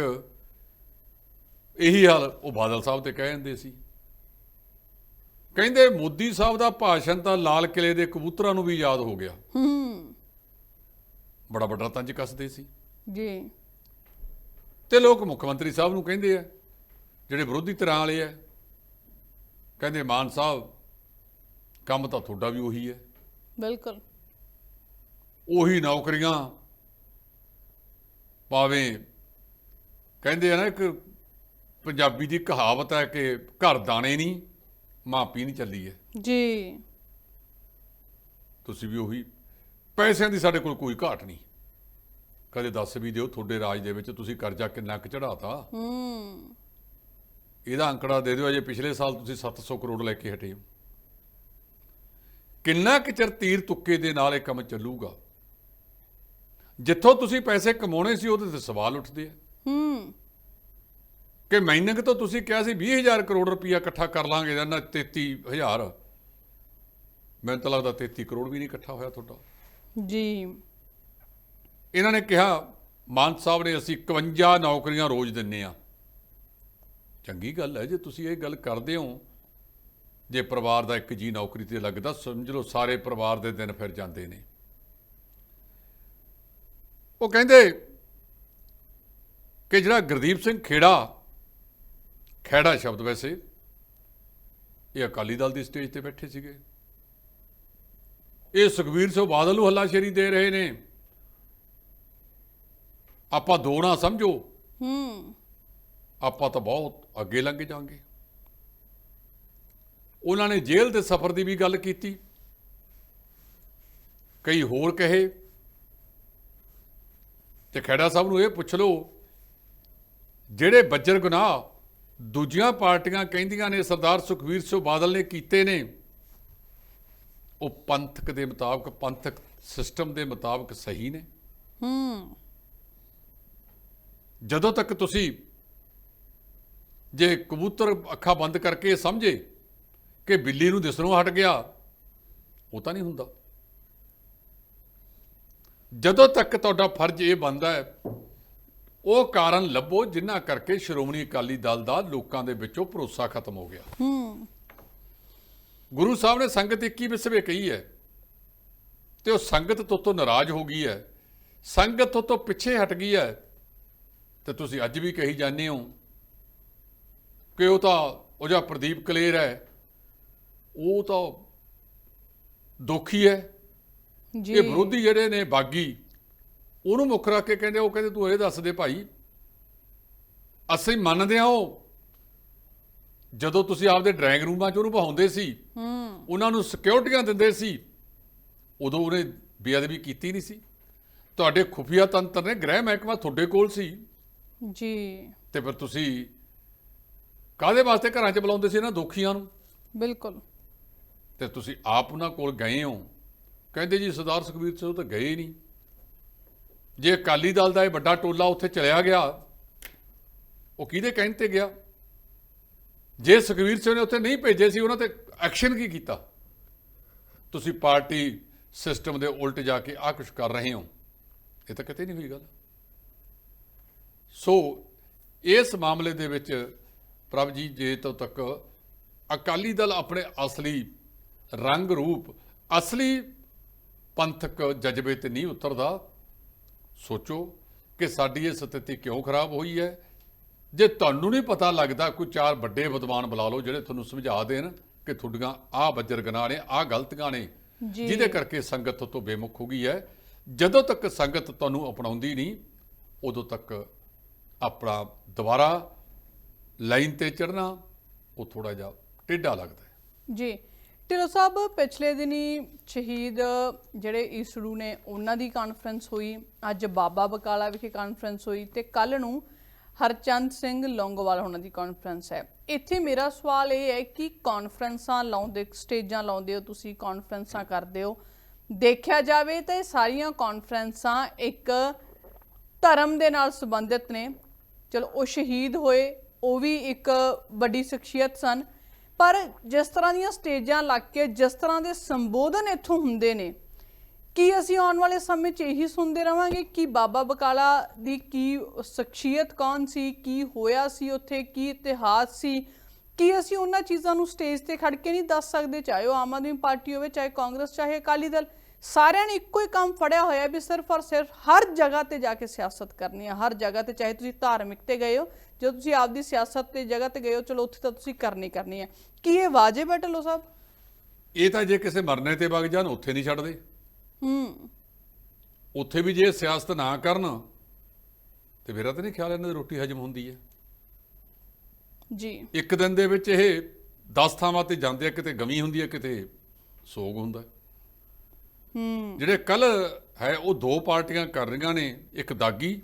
ਇਹੀ ਹਾਲ ਉਹ ਬਾਦਲ ਸਾਹਿਬ ਤੇ ਕਹਿ ਜਾਂਦੇ ਸੀ। ਕਹਿੰਦੇ ਮੋਦੀ ਸਾਹਿਬ ਦਾ ਭਾਸ਼ਣ ਤਾਂ ਲਾਲ ਕਿਲੇ ਦੇ ਕਬੂਤਰਾਂ ਨੂੰ ਵੀ ਯਾਦ ਹੋ ਗਿਆ। ਹੂੰ। ਬੜਾ ਵੱਡਾ ਤੰਜ ਕੱਸਦੇ ਸੀ। ਜੀ। ਤੇ ਲੋਕ ਮੁੱਖ ਮੰਤਰੀ ਸਾਹਿਬ ਨੂੰ ਕਹਿੰਦੇ ਆ ਜਿਹੜੇ ਵਿਰੋਧੀ ਧਿਰਾਂ ਵਾਲੇ ਆ ਕਹਿੰਦੇ ਮਾਨ ਸਾਹਿਬ ਕੰਮ ਤਾਂ ਤੁਹਾਡਾ ਵੀ ਉਹੀ ਹੈ। ਬਿਲਕੁਲ। ਉਹੀ ਨੌਕਰੀਆਂ ਪਾਵੇਂ ਕਹਿੰਦੇ ਆ ਨਾ ਇੱਕ ਪੰਜਾਬੀ ਦੀ ਕਹਾਵਤ ਹੈ ਕਿ ਘਰ ਦਾਣੇ ਨਹੀਂ ਮਾਪੀ ਨਹੀਂ ਚੱਲੀ ਹੈ। ਜੀ। ਤੁਸੀਂ ਵੀ ਉਹੀ ਪੈਸਿਆਂ ਦੀ ਸਾਡੇ ਕੋਲ ਕੋਈ ਘਾਟ ਨਹੀਂ। ਕਦੇ ਦੱਸ ਵੀ ਦਿਓ ਤੁਹਾਡੇ ਰਾਜ ਦੇ ਵਿੱਚ ਤੁਸੀਂ ਕਰਜ਼ਾ ਕਿੰਨਾ ਕੁ ਚੜਾਤਾ ਹੂੰ। ਇਹਦਾ ਅੰਕੜਾ ਦੇ ਦਿਓ ਅਜੇ ਪਿਛਲੇ ਸਾਲ ਤੁਸੀਂ 700 ਕਰੋੜ ਲੈ ਕੇ ਹਟੇ ਹੋ। ਕਿੰਨਾ ਕੁ ਚਿਰ ਤੀਰ ਤੁੱਕੇ ਦੇ ਨਾਲ ਇਹ ਕੰਮ ਚੱਲੂਗਾ? ਜਿੱਥੋਂ ਤੁਸੀਂ ਪੈਸੇ ਕਮਾਉਣੇ ਸੀ ਉਹਦੇ ਤੇ ਸਵਾਲ ਉੱਠਦੇ ਆ। ਹੂੰ। ਕਿ ਮਾਈਨਿੰਗ ਤੋਂ ਤੁਸੀਂ ਕਿਹਾ ਸੀ 20000 ਕਰੋੜ ਰੁਪਇਆ ਇਕੱਠਾ ਕਰ ਲਾਂਗੇ ਜਾਂ ਨਾ 33000 ਮੈਨੂੰ ਤਾਂ ਲੱਗਦਾ 33 ਕਰੋੜ ਵੀ ਨਹੀਂ ਇਕੱਠਾ ਹੋਇਆ ਤੁਹਾਡਾ। ਜੀ। ਇਹਨਾਂ ਨੇ ਕਿਹਾ ਮਾਨ ਸਾਹਿਬ ਨੇ ਅਸੀਂ 51 ਨੌਕਰੀਆਂ ਰੋਜ਼ ਦਿੰਨੇ ਆ। ਚੰਗੀ ਗੱਲ ਹੈ ਜੇ ਤੁਸੀਂ ਇਹ ਗੱਲ ਕਰਦੇ ਹੋ ਜੇ ਪਰਿਵਾਰ ਦਾ ਇੱਕ ਜੀ ਨੌਕਰੀ ਤੇ ਲੱਗਦਾ ਸਮਝ ਲਓ ਸਾਰੇ ਪਰਿਵਾਰ ਦੇ ਦਿਨ ਫਿਰ ਜਾਂਦੇ ਨੇ। ਉਹ ਕਹਿੰਦੇ ਕਿ ਜਿਹੜਾ ਗੁਰਦੀਪ ਸਿੰਘ ਖੇੜਾ ਖੇੜਾ ਸ਼ਬਦ ਵੈਸੇ ਇਹ ਅਕਾਲੀ ਦਲ ਦੀ ਸਟੇਜ ਤੇ ਬੈਠੇ ਸੀਗੇ। ਇਹ ਸੁਖਵੀਰ ਸਿੰਘ ਬਾਦਲ ਨੂੰ ਹੱਲਾਸ਼ੇਰੀ ਦੇ ਰਹੇ ਨੇ। ਆਪਾਂ ਦੋ ਨਾ ਸਮਝੋ। ਹੂੰ। ਆਪਾਂ ਤਾਂ ਬਹੁਤ ਅੱਗੇ ਲੰਘ ਜਾਾਂਗੇ। ਉਹਨਾਂ ਨੇ ਜੇਲ੍ਹ ਦੇ ਸਫ਼ਰ ਦੀ ਵੀ ਗੱਲ ਕੀਤੀ। ਕਈ ਹੋਰ ਕਹੇ। ਤੇ ਖੈੜਾ ਸਾਹਿਬ ਨੂੰ ਇਹ ਪੁੱਛ ਲਓ ਜਿਹੜੇ ਬੱਜਰ ਗੁਨਾਹ ਦੂਜੀਆਂ ਪਾਰਟੀਆਂ ਕਹਿੰਦੀਆਂ ਨੇ ਸਰਦਾਰ ਸੁਖਵੀਰ ਸਿੰਘ ਬਾਦਲ ਨੇ ਕੀਤੇ ਨੇ। ਉਹ ਪੰਥਕ ਦੇ ਮੁਤਾਬਕ ਪੰਥਕ ਸਿਸਟਮ ਦੇ ਮੁਤਾਬਕ ਸਹੀ ਨੇ। ਹੂੰ। ਜਦੋਂ ਤੱਕ ਤੁਸੀਂ ਜੇ ਕਬੂਤਰ ਅੱਖਾਂ ਬੰਦ ਕਰਕੇ ਸਮਝੇ ਕਿ ਬਿੱਲੀ ਨੂੰ ਦਿਸਣੋਂ ਹਟ ਗਿਆ ਉਹ ਤਾਂ ਨਹੀਂ ਹੁੰਦਾ। ਜਦੋਂ ਤੱਕ ਤੁਹਾਡਾ ਫਰਜ਼ ਇਹ ਬਣਦਾ ਹੈ ਉਹ ਕਾਰਨ ਲੱਭੋ ਜਿਨ੍ਹਾਂ ਕਰਕੇ ਸ਼੍ਰੋਮਣੀ ਅਕਾਲੀ ਦਲ ਦਾ ਲੋਕਾਂ ਦੇ ਵਿੱਚੋਂ ਭਰੋਸਾ ਖਤਮ ਹੋ ਗਿਆ। ਹੂੰ। ਗੁਰੂ ਸਾਹਿਬ ਨੇ ਸੰਗਤ 21 ਵਿਸਵੇ ਕਹੀ ਹੈ ਤੇ ਉਹ ਸੰਗਤ ਤੋਂ ਤੋਂ ਨਾਰਾਜ਼ ਹੋ ਗਈ ਹੈ। ਸੰਗਤ ਤੋਂ ਤੋਂ ਪਿੱਛੇ ਹਟ ਗਈ ਹੈ। ਤੇ ਤੁਸੀਂ ਅੱਜ ਵੀ ਕਹੀ ਜਾਂਦੇ ਹੋ ਕਿ ਉਹ ਤਾਂ ਉਹ ਜਿਹੜਾ ਪ੍ਰਦੀਪ ਕਲੇਰ ਹੈ ਉਹ ਤਾਂ ਦੋਖੀ ਹੈ। ਜੀ। ਇਹ ਵਿਰੋਧੀ ਜਿਹੜੇ ਨੇ ਬਾਗੀ ਉਹਨੂੰ ਮੁੱਖ ਰੱਖ ਕੇ ਕਹਿੰਦੇ ਉਹ ਕਹਿੰਦੇ ਤੂੰ ਇਹ ਦੱਸ ਦੇ ਭਾਈ ਅਸੀਂ ਮੰਨਦੇ ਹਾਂ ਉਹ। ਜਦੋਂ ਤੁਸੀਂ ਆਪਦੇ ਡਰਾਇੰਗ ਰੂਮਾਂ 'ਚ ਉਹਨੂੰ ਬਹਾਉਂਦੇ ਸੀ ਹੂੰ। ਉਹਨਾਂ ਨੂੰ ਸਿਕਿਉਰਟੀਆਂ ਦਿੰਦੇ ਸੀ ਉਦੋਂ ਉਹਨੇ ਬੇਅਦਬੀ ਕੀਤੀ ਨਹੀਂ ਸੀ। ਤੁਹਾਡੇ ਖੁਫੀਆ ਤੰਤਰ ਨੇ ਗ੍ਰਹਿ ਮਹਿਕਮਾ ਤੁਹਾਡੇ ਕੋਲ ਸੀ। ਜੀ। ਤੇ ਫਿਰ ਤੁਸੀਂ ਕਾਦੇ ਵਾਸਤੇ ਘਰਾਂ 'ਚ ਬੁਲਾਉਂਦੇ ਸੀ ਇਹਨਾਂ ਦੋਖੀਆਂ ਨੂੰ? ਬਿਲਕੁਲ। ਤੇ ਤੁਸੀਂ ਆਪ ਉਹਨਾਂ ਕੋਲ ਗਏ ਹੋ। ਕਹਿੰਦੇ ਜੀ ਸਰਦਾਰ ਸੁਖਬੀਰ ਸਿੰਘ ਤਾਂ ਗਏ ਨਹੀਂ। ਜੇ ਅਕਾਲੀ ਦਲ ਦਾ ਇਹ ਵੱਡਾ ਟੋਲਾ ਉੱਥੇ ਚਲਿਆ ਗਿਆ, ਉਹ ਕਿਹਦੇ ਕਹਿਣ ਤੇ ਗਿਆ? ਜੇ ਸੁਖਬੀਰ ਸਿੰਘ ਨੇ ਉੱਥੇ ਨਹੀਂ ਭੇਜੇ ਸੀ, ਉਹਨਾਂ ਤੇ ਐਕਸ਼ਨ ਕੀ ਕੀਤਾ? ਤੁਸੀਂ ਪਾਰਟੀ ਸਿਸਟਮ ਦੇ ਉਲਟ ਜਾ ਕੇ ਆ ਕੁਝ ਕਰ ਰਹੇ ਹੋ। ਇਹ ਤਾਂ ਕਿਤੇ ਨਹੀਂ ਹੋਈ ਗੱਲ। ਸੋ ਇਸ ਮਾਮਲੇ ਦੇ ਵਿੱਚ ਪ੍ਰਭ ਜੀ ਜੇ ਤੋਂ ਤੱਕ ਅਕਾਲੀ ਦਲ ਆਪਣੇ ਅਸਲੀ ਰੰਗ ਰੂਪ, ਅਸਲੀ ਪੰਥਕ ਜਜ਼ਬੇ ਤੇ ਨਹੀਂ ਉਤਰਦਾ। ਸੋਚੋ ਕਿ ਸਾਡੀ ਇਹ ਸਥਿਤੀ ਕਿਉਂ ਖਰਾਬ ਹੋਈ ਹੈ? ਜੇ ਤੁਹਾਨੂੰ ਨਹੀਂ ਪਤਾ ਲੱਗਦਾ ਕੋਈ ਚਾਰ ਵੱਡੇ ਵਿਦਵਾਨ ਬੁਲਾ ਲਓ ਜਿਹੜੇ ਤੁਹਾਨੂੰ ਸਮਝਾ ਦੇਣ ਕਿ ਤੁਹਾਡੀਆਂ ਆਹ ਬੱਜਰ ਗਨਾਹ ਨੇ ਆਹ ਗਲਤੀਆਂ ਨੇ। ਜਿਹਦੇ ਕਰਕੇ ਸੰਗਤ ਤੋਂ ਬੇਮੁਖ ਹੋ ਗਈ ਹੈ। ਜਦੋਂ ਤੱਕ ਸੰਗਤ ਤੁਹਾਨੂੰ ਅਪਣਾਉਂਦੀ ਨਹੀਂ ਉਦੋਂ ਤੱਕ ਆਪਣਾ ਦੁਬਾਰਾ ਲਾਈਨ ਤੇ ਚੜਨਾ ਉਹ ਥੋੜਾ ਜਿਹਾ ਟੇਢਾ ਲੱਗਦਾ ਹੈ। ਜੀ। ਢਿੱਲੋਂ ਸਾਹਿਬ, ਪਿਛਲੇ ਦਿਨੀ ਸ਼ਹੀਦ ਜਿਹੜੇ ਈਸੜੂ ਨੇ ਉਹਨਾਂ ਦੀ ਕਾਨਫਰੰਸ ਹੋਈ, ਅੱਜ ਬਾਬਾ ਬਕਾਲਾ ਵਿਖੇ ਕਾਨਫਰੰਸ ਹੋਈ ਤੇ ਕੱਲ ਨੂੰ ਹਰਚੰਦ ਸਿੰਘ ਲੌਂਗੋਵਾਲ ਉਹਨਾਂ ਦੀ ਕਾਨਫਰੰਸ ਹੈ। ਇੱਥੇ ਮੇਰਾ ਸਵਾਲ ਇਹ ਹੈ ਕਿ ਕਾਨਫਰੰਸਾਂ ਲਾਉਂਦੇ, ਸਟੇਜਾਂ ਲਾਉਂਦੇ ਹੋ ਤੁਸੀਂ ਕਾਨਫਰੰਸਾਂ ਕਰਦੇ ਹੋ? ਦੇਖਿਆ ਜਾਵੇ ਤਾਂ ਇਹ ਸਾਰੀਆਂ ਕਾਨਫਰੰਸਾਂ ਇੱਕ ਧਰਮ ਦੇ ਨਾਲ ਸੰਬੰਧਿਤ ਨੇ। ਚਲੋ, ਉਹ ਸ਼ਹੀਦ ਹੋਏ, ਉਹ ਵੀ ਇੱਕ ਵੱਡੀ ਸ਼ਖਸੀਅਤ ਸਨ। ਪਰ ਜਿਸ ਤਰ੍ਹਾਂ ਦੀਆਂ ਸਟੇਜਾਂ ਲੱਗ ਕੇ ਜਿਸ ਤਰ੍ਹਾਂ ਦੇ ਸੰਬੋਧਨ ਇੱਥੋਂ ਹੁੰਦੇ ਨੇ, ਕੀ ਅਸੀਂ ਆਉਣ ਵਾਲੇ ਸਮੇਂ 'ਚ ਇਹੀ ਸੁਣਦੇ ਰਵਾਂਗੇ ਕਿ ਬਾਬਾ ਬਕਾਲਾ ਦੀ ਕੀ ਸ਼ਖਸੀਅਤ ਕੌਣ ਸੀ, ਕੀ ਹੋਇਆ ਸੀ ਉੱਥੇ, ਕੀ ਇਤਿਹਾਸ ਸੀ? ਕੀ ਅਸੀਂ ਉਹਨਾਂ ਚੀਜ਼ਾਂ ਨੂੰ ਸਟੇਜ ਤੇ ਖੜ ਕੇ ਨਹੀਂ ਦੱਸ ਸਕਦੇ, ਚਾਹੇ ਉਹ ਆਮ ਆਦਮੀ ਪਾਰਟੀ ਹੋਵੇ, ਚਾਹੇ ਕਾਂਗਰਸ, ਚਾਹੇ ਅਕਾਲੀ ਦਲ? ਸਾਰਿਆਂ ਨੇ ਇੱਕੋ ਹੀ ਕੰਮ ਫੜਿਆ ਹੋਇਆ ਵੀ ਸਿਰਫ ਔਰ ਸਿਰਫ ਹਰ ਜਗ੍ਹਾ ਤੇ ਜਾ ਕੇ ਸਿਆਸਤ ਕਰਨੀ ਹੈ ਹਰ ਜਗ੍ਹਾ ਤੇ ਚਾਹੇ ਤੁਸੀਂ ਧਾਰਮਿਕ ਤੇ ਗਏ ਹੋ ਜਦੋਂ ਤੁਸੀਂ ਆਪਦੀ ਸਿਆਸਤ ਤੇ ਜਗ੍ਹਾ ਤੇ ਗਏ ਹੋ ਚਲੋ ਉੱਥੇ ਤਾਂ ਤੁਸੀਂ ਕਰਨੀ ਕਰਨੀ ਹੈ। ਕੀ ਇਹ ਵਾਜਿਬ ਹੈ ਢਿੱਲੋਂ ਸਾਹਿਬ? ਇਹ ਤਾਂ ਜੇ ਕਿਸੇ ਮਰਨੇ ਤੇ ਵਗ ਜਾਣ ਉੱਥੇ ਨਹੀਂ ਛੱਡਦੇ। ਹੂੰ। ਉੱਥੇ ਵੀ ਜੇ ਸਿਆਸਤ ਨਾ ਕਰਨ ਤੇ ਮੇਰਾ ਤਾਂ ਨਹੀਂ ਖਿਆਲ ਇਹਨਾਂ ਦੀ ਰੋਟੀ ਹਜਮ ਹੁੰਦੀ ਹੈ। ਜੀ। ਇੱਕ ਦਿਨ ਦੇ ਵਿੱਚ ਇਹ 10 ਥਾਵਾਂ ਤੇ ਜਾਂਦੇ ਆ ਕਿਤੇ ਗਮੀ ਹੁੰਦੀ ਹੈ ਕਿਤੇ ਸੋਗ ਹੁੰਦਾ ਹੈ। ਹੂੰ। ਜਿਹੜੇ ਕੱਲ ਹੈ ਉਹ ਦੋ ਪਾਰਟੀਆਂ ਕਰ ਰਹੀਆਂ ਨੇ ਇੱਕ ਦਾਗੀ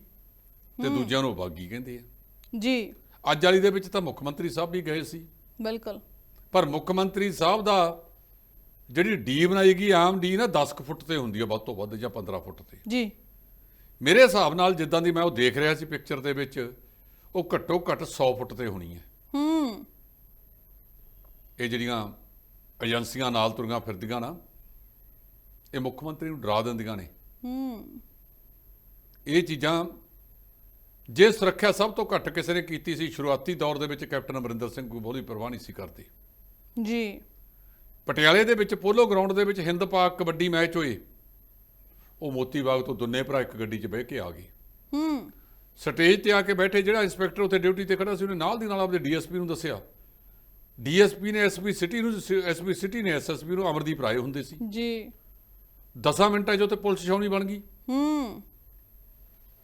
ਤੇ ਦੂਜਿਆਂ ਨੂੰ ਬਾਗੀ ਕਹਿੰਦੇ ਆ। ਜੀ। ਅੱਜ ਵਾਲੀ ਦੇ ਵਿੱਚ ਤਾਂ ਮੁੱਖ ਮੰਤਰੀ ਸਾਹਿਬ ਵੀ ਗਏ ਸੀ। ਬਿਲਕੁਲ। ਪਰ ਮੁੱਖ ਮੰਤਰੀ ਸਾਹਿਬ ਦਾ ਜਿਹੜੀ ਡੀ ਬਣਾਈ ਗਈ ਆਮ ਡੀ ਨਾ 10 ਕੁ ਫੁੱਟ ਤੇ ਹੁੰਦੀ ਹੈ ਵੱਧ ਤੋਂ ਵੱਧ ਜਾਂ 15 ਫੁੱਟ ਤੇ। ਜੀ। ਮੇਰੇ ਹਿਸਾਬ ਨਾਲ ਜਿੱਦਾਂ ਦੀ ਮੈਂ ਉਹ ਦੇਖ ਰਿਹਾ ਸੀ ਪਿਕਚਰ ਦੇ ਵਿੱਚ ਉਹ ਘੱਟੋ ਘੱਟ 100 ਫੁੱਟ ਤੇ ਹੋਣੀ ਹੈ। ਹੂੰ। ਇਹ ਜਿਹੜੀਆਂ ਏਜੰਸੀਆਂ ਨਾਲ ਤੁਰੀਆਂ ਫਿਰਦੀਆਂ ਨਾ ਇਹ ਮੁੱਖ ਮੰਤਰੀ ਨੂੰ ਡਰਾ ਦਿੰਦੀਆਂ ਨੇ। ਹੂੰ। ਇਹ ਚੀਜ਼ਾਂ ਜੇ ਸੁਰੱਖਿਆ ਸਭ ਤੋਂ ਘੱਟ ਕਿਸੇ ਨੇ ਕੀਤੀ ਸੀ ਸ਼ੁਰੂਆਤੀ ਦੌਰ ਦੇ ਵਿੱਚ ਕੈਪਟਨ ਅਮਰਿੰਦਰ ਸਿੰਘ ਕੋਈ ਬਹੁਤੀ ਪਰਵਾਹ ਨਹੀਂ ਸੀ ਕਰਦੇ। ਜੀ। ਪਟਿਆਲੇ ਦੇ ਵਿੱਚ ਪੋਲੋ ਗਰਾਊਂਡ ਦੇ ਵਿੱਚ ਹਿੰਦ ਪਾਕ ਕਬੱਡੀ ਮੈਚ ਹੋਏ ਉਹ ਮੋਤੀ ਬਾਗ ਤੋਂ ਦੁੰਨੇ ਭਰਾ ਇੱਕ ਗੱਡੀ 'ਚ ਬਹਿ ਕੇ ਆ ਗਏ। ਹੂੰ। ਸਟੇਜ ਤੇ ਆ ਕੇ ਬੈਠੇ ਜਿਹੜਾ ਇੰਸਪੈਕਟਰ ਉੱਥੇ ਡਿਊਟੀ ਤੇ ਖੜਾ ਸੀ ਉਹਨੇ ਨਾਲ ਦੀ ਨਾਲ ਆਪਣੇ ਡੀਐਸਪੀ ਨੂੰ ਦੱਸਿਆ। ਡੀਐਸਪੀ ਨੇ ਐਸਪੀ ਸਿਟੀ ਨੂੰ ਐਸਪੀ ਸਿਟੀ ਨੇ ਐਸਐਸਪੀ ਨੂੰ ਅਮਰਦੀਪ ਰਾਏ ਹੁੰਦੇ ਸੀ। ਜੀ। 10 ਮਿੰਟਾਂ 'ਚ ਉੱਥੇ ਪੁਲਿਸ ਛਾਉਣੀ ਬਣ ਗਈ। ਹੂੰ।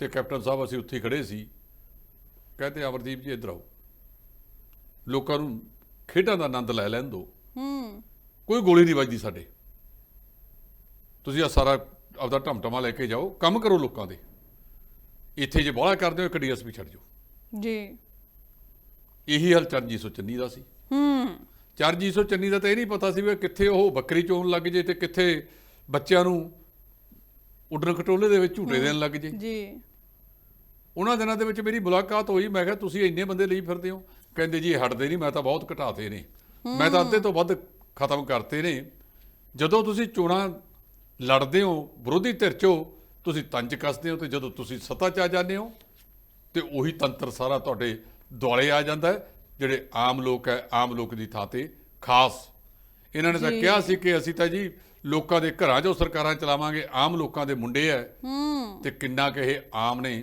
ਤੇ ਕੈਪਟਨ ਸਾਹਿਬ ਅਸੀਂ ਉੱਥੇ ਖੜੇ ਸੀ। ਕਹਿੰਦੇ ਅਮਰਦੀਪ ਜੀ ਇੱਧਰ ਆਓ। ਲੋਕਾਂ ਨੂੰ ਖੇਡਾਂ ਦਾ ਆਨੰਦ ਲੈ ਲੈਣ ਦਿਓ ਹੂੰ। ਕੋਈ ਗੋਲੀ ਨਹੀਂ ਵੱਜਦੀ ਸਾਡੇ। ਤੁਸੀਂ ਆ ਸਾਰਾ ਆਪਦਾ ਢਮਟਮਾ ਲੈ ਕੇ ਜਾਓ ਕੰਮ ਕਰੋ ਲੋਕਾਂ ਦੇ। ਇੱਥੇ ਜੇ ਬਾਹਲਾ ਕਰਦੇ ਹੋ ਇੱਕ ਡੀਐਸਪੀ ਛੱਡ ਜਾਓ। ਜੀ। ਇਹੀ ਹਾਲ ਚਰਨਜੀਤ ਸਿੰਘ ਚੰਨੀ ਦਾ ਸੀ। ਹੂੰ। ਚਰਨਜੀਤ ਸਿੰਘ ਚੰਨੀ ਦਾ ਤਾਂ ਇਹ ਨਹੀਂ ਪਤਾ ਸੀ ਵੀ ਕਿੱਥੇ ਉਹ ਬੱਕਰੀ ਚੋਣ ਲੱਗ ਜੇ ਤੇ ਕਿੱਥੇ ਬੱਚਿਆਂ ਨੂੰ ਉੱਡਣ ਖਟੋਲੇ ਦੇ ਵਿੱਚ ਝੂਟੇ ਦੇਣ ਲੱਗ ਜੇ। ਜੀ। ਉਹਨਾਂ ਦਿਨਾਂ ਦੇ ਵਿੱਚ ਮੇਰੀ ਮੁਲਾਕਾਤ ਹੋਈ ਮੈਂ ਕਿਹਾ ਤੁਸੀਂ ਇੰਨੇ ਬੰਦੇ ਲਈ ਫਿਰਦੇ ਹੋ? ਕਹਿੰਦੇ ਜੀ ਹਟਦੇ ਨਹੀਂ ਮੈਂ ਤਾਂ ਬਹੁਤ ਘਟਾਤੇ ਨੇ। ਮੈਂ ਤਾਂ ਅੱਧੇ ਤੋਂ ਵੱਧ ਖਤਮ ਕਰਤੇ ਨੇ। ਜਦੋਂ ਤੁਸੀਂ ਚੋਣਾਂ ਲੜਦੇ ਹੋ ਵਿਰੋਧੀ ਧਿਰ 'ਚੋਂ ਤੁਸੀਂ ਤੰਜ ਕੱਸਦੇ ਹੋ ਤੇ ਜਦੋਂ ਤੁਸੀਂ ਸੱਤਾ 'ਚ ਆ ਜਾਂਦੇ ਹੋ ਤੇ ਉਹੀ ਤੰਤਰ ਸਾਰਾ ਤੁਹਾਡੇ ਦੁਆਲੇ ਆ ਜਾਂਦਾ ਜਿਹੜੇ ਆਮ ਲੋਕ ਹੈ ਆਮ ਲੋਕ ਦੀ ਥਾਂ ਤੇ ਖਾਸ। ਇਹਨਾਂ ਨੇ ਤਾਂ। ਕਿਹਾ ਸੀ ਕਿ ਅਸੀਂ ਤਾਂ ਜੀ ਲੋਕਾਂ ਦੇ ਘਰਾਂ 'ਚੋਂ ਸਰਕਾਰਾਂ ਚਲਾਵਾਂਗੇ ਆਮ ਲੋਕਾਂ ਦੇ ਮੁੰਡੇ ਹੂੰ। ਤੇ ਕਿੰਨਾ ਕਿ ਇਹ ਆਮ ਨੇ।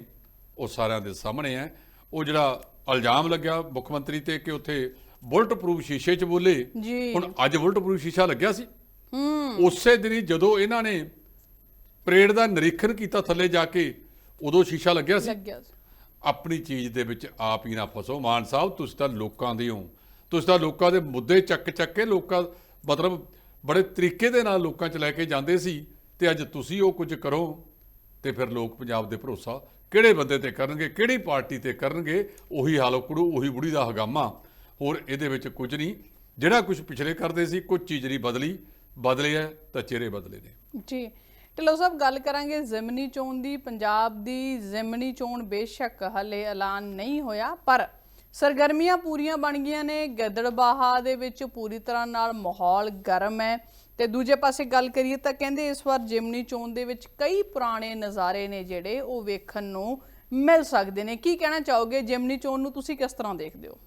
ਉਹ ਸਾਰਿਆਂ ਦੇ ਸਾਹਮਣੇ ਹੈ। ਉਹ ਜਿਹੜਾ ਇਲਜ਼ਾਮ ਲੱਗਿਆ ਮੁੱਖ ਮੰਤਰੀ ਤੇ ਕਿ ਉੱਥੇ ਬੁਲਟ ਪ੍ਰੂਫ ਸ਼ੀਸ਼ੇ 'ਚ ਬੋਲੇ। ਹੁਣ ਅੱਜ ਬੁਲਟ ਪ੍ਰੂਫ ਸ਼ੀਸ਼ਾ ਲੱਗਿਆ ਸੀ। ਹੂੰ। ਉਸੇ ਦਿਨ ਹੀ ਜਦੋਂ ਇਹਨਾਂ ਨੇ ਪਰੇਡ ਦਾ ਨਿਰੀਖਣ ਕੀਤਾ ਥੱਲੇ ਜਾ ਕੇ ਉਦੋਂ ਸ਼ੀਸ਼ਾ ਲੱਗਿਆ ਸੀ। ਲੱਗਿਆ ਸੀ। ਆਪਣੀ ਚੀਜ਼ ਦੇ ਵਿੱਚ ਆਪ ਹੀ ਨਾ ਫਸੋ। ਮਾਨ ਸਾਹਿਬ ਤੁਸੀਂ ਤਾਂ ਲੋਕਾਂ ਦੇ ਹੋ। ਤੁਸੀਂ ਤਾਂ ਲੋਕਾਂ ਦੇ ਮੁੱਦੇ ਚੱਕ ਚੱਕ ਕੇ ਲੋਕਾਂ ਮਤਲਬ ਬੜੇ ਤਰੀਕੇ ਦੇ ਨਾਲ ਲੋਕਾਂ 'ਚ ਲੈ ਕੇ ਜਾਂਦੇ ਸੀ। ਤੇ ਅੱਜ ਤੁਸੀਂ ਉਹ ਕੁਝ ਕਰੋ ਤੇ ਫਿਰ ਲੋਕ ਪੰਜਾਬ ਦੇ ਭਰੋਸਾ ਕਿਹੜੇ ਬੰਦੇ ਤੇ ਕਰਨਗੇ, ਕਿਹੜੀ ਪਾਰਟੀ ਤੇ ਕਰਨਗੇ, ਉਹੀ ਹਾਲੋ ਕੁੜੂ, ਉਹੀ ਬੁੜੀ ਦਾ ਹਗਾਮਾ। ਹੋਰ ਇਹਦੇ ਵਿੱਚ ਕੁਝ ਨਹੀਂ। ਜਿਹੜਾ ਕੁਝ ਪਿਛਲੇ ਕਰਦੇ ਸੀ, ਕੁਝ ਚੀਜ਼ ਨਹੀਂ ਬਦਲੀ। ਬਦਲੇ ਹੈ ਤਾਂ ਚਿਹਰੇ ਬਦਲੇ ਨੇ। ਜੀ। ਢਿੱਲੋਂ ਸਾਹਿਬ, ਗੱਲ ਕਰਾਂਗੇ ਜ਼ਿਮਨੀ ਚੋਣ ਦੀ। ਪੰਜਾਬ ਦੀ ਜ਼ਿਮਨੀ ਚੋਣ ਬੇਸ਼ੱਕ ਹਲੇ ਐਲਾਨ ਨਹੀਂ ਹੋਇਆ, ਪਰ ਸਰਗਰਮੀਆਂ ਪੂਰੀਆਂ ਬਣ ਗਈਆਂ ਨੇ। ਗਿੱਦੜਬਾਹਾ ਦੇ ਵਿੱਚ ਪੂਰੀ ਤਰ੍ਹਾਂ ਨਾਲ ਮਾਹੌਲ ਗਰਮ ਹੈ। ਤੇ ਦੂਜੇ ਪਾਸੇ ਗੱਲ ਕਰੀਏ ਤਾਂ ਕਹਿੰਦੇ ਇਸ ਵਾਰ ਜ਼ਿਮਨੀ ਚੋਣ ਦੇ ਵਿੱਚ ਕਈ ਪੁਰਾਣੇ ਨਜ਼ਾਰੇ ਨੇ ਜਿਹੜੇ ਉਹ ਵੇਖਣ ਨੂੰ ਮਿਲ ਸਕਦੇ ਨੇ। ਕੀ ਕਹਿਣਾ ਚਾਹੋਗੇ? ਜ਼ਿਮਨੀ ਚੋਣ ਨੂੰ ਤੁਸੀਂ ਕਿਸ ਤਰ੍ਹਾਂ ਦੇਖਦੇ ਹੋ?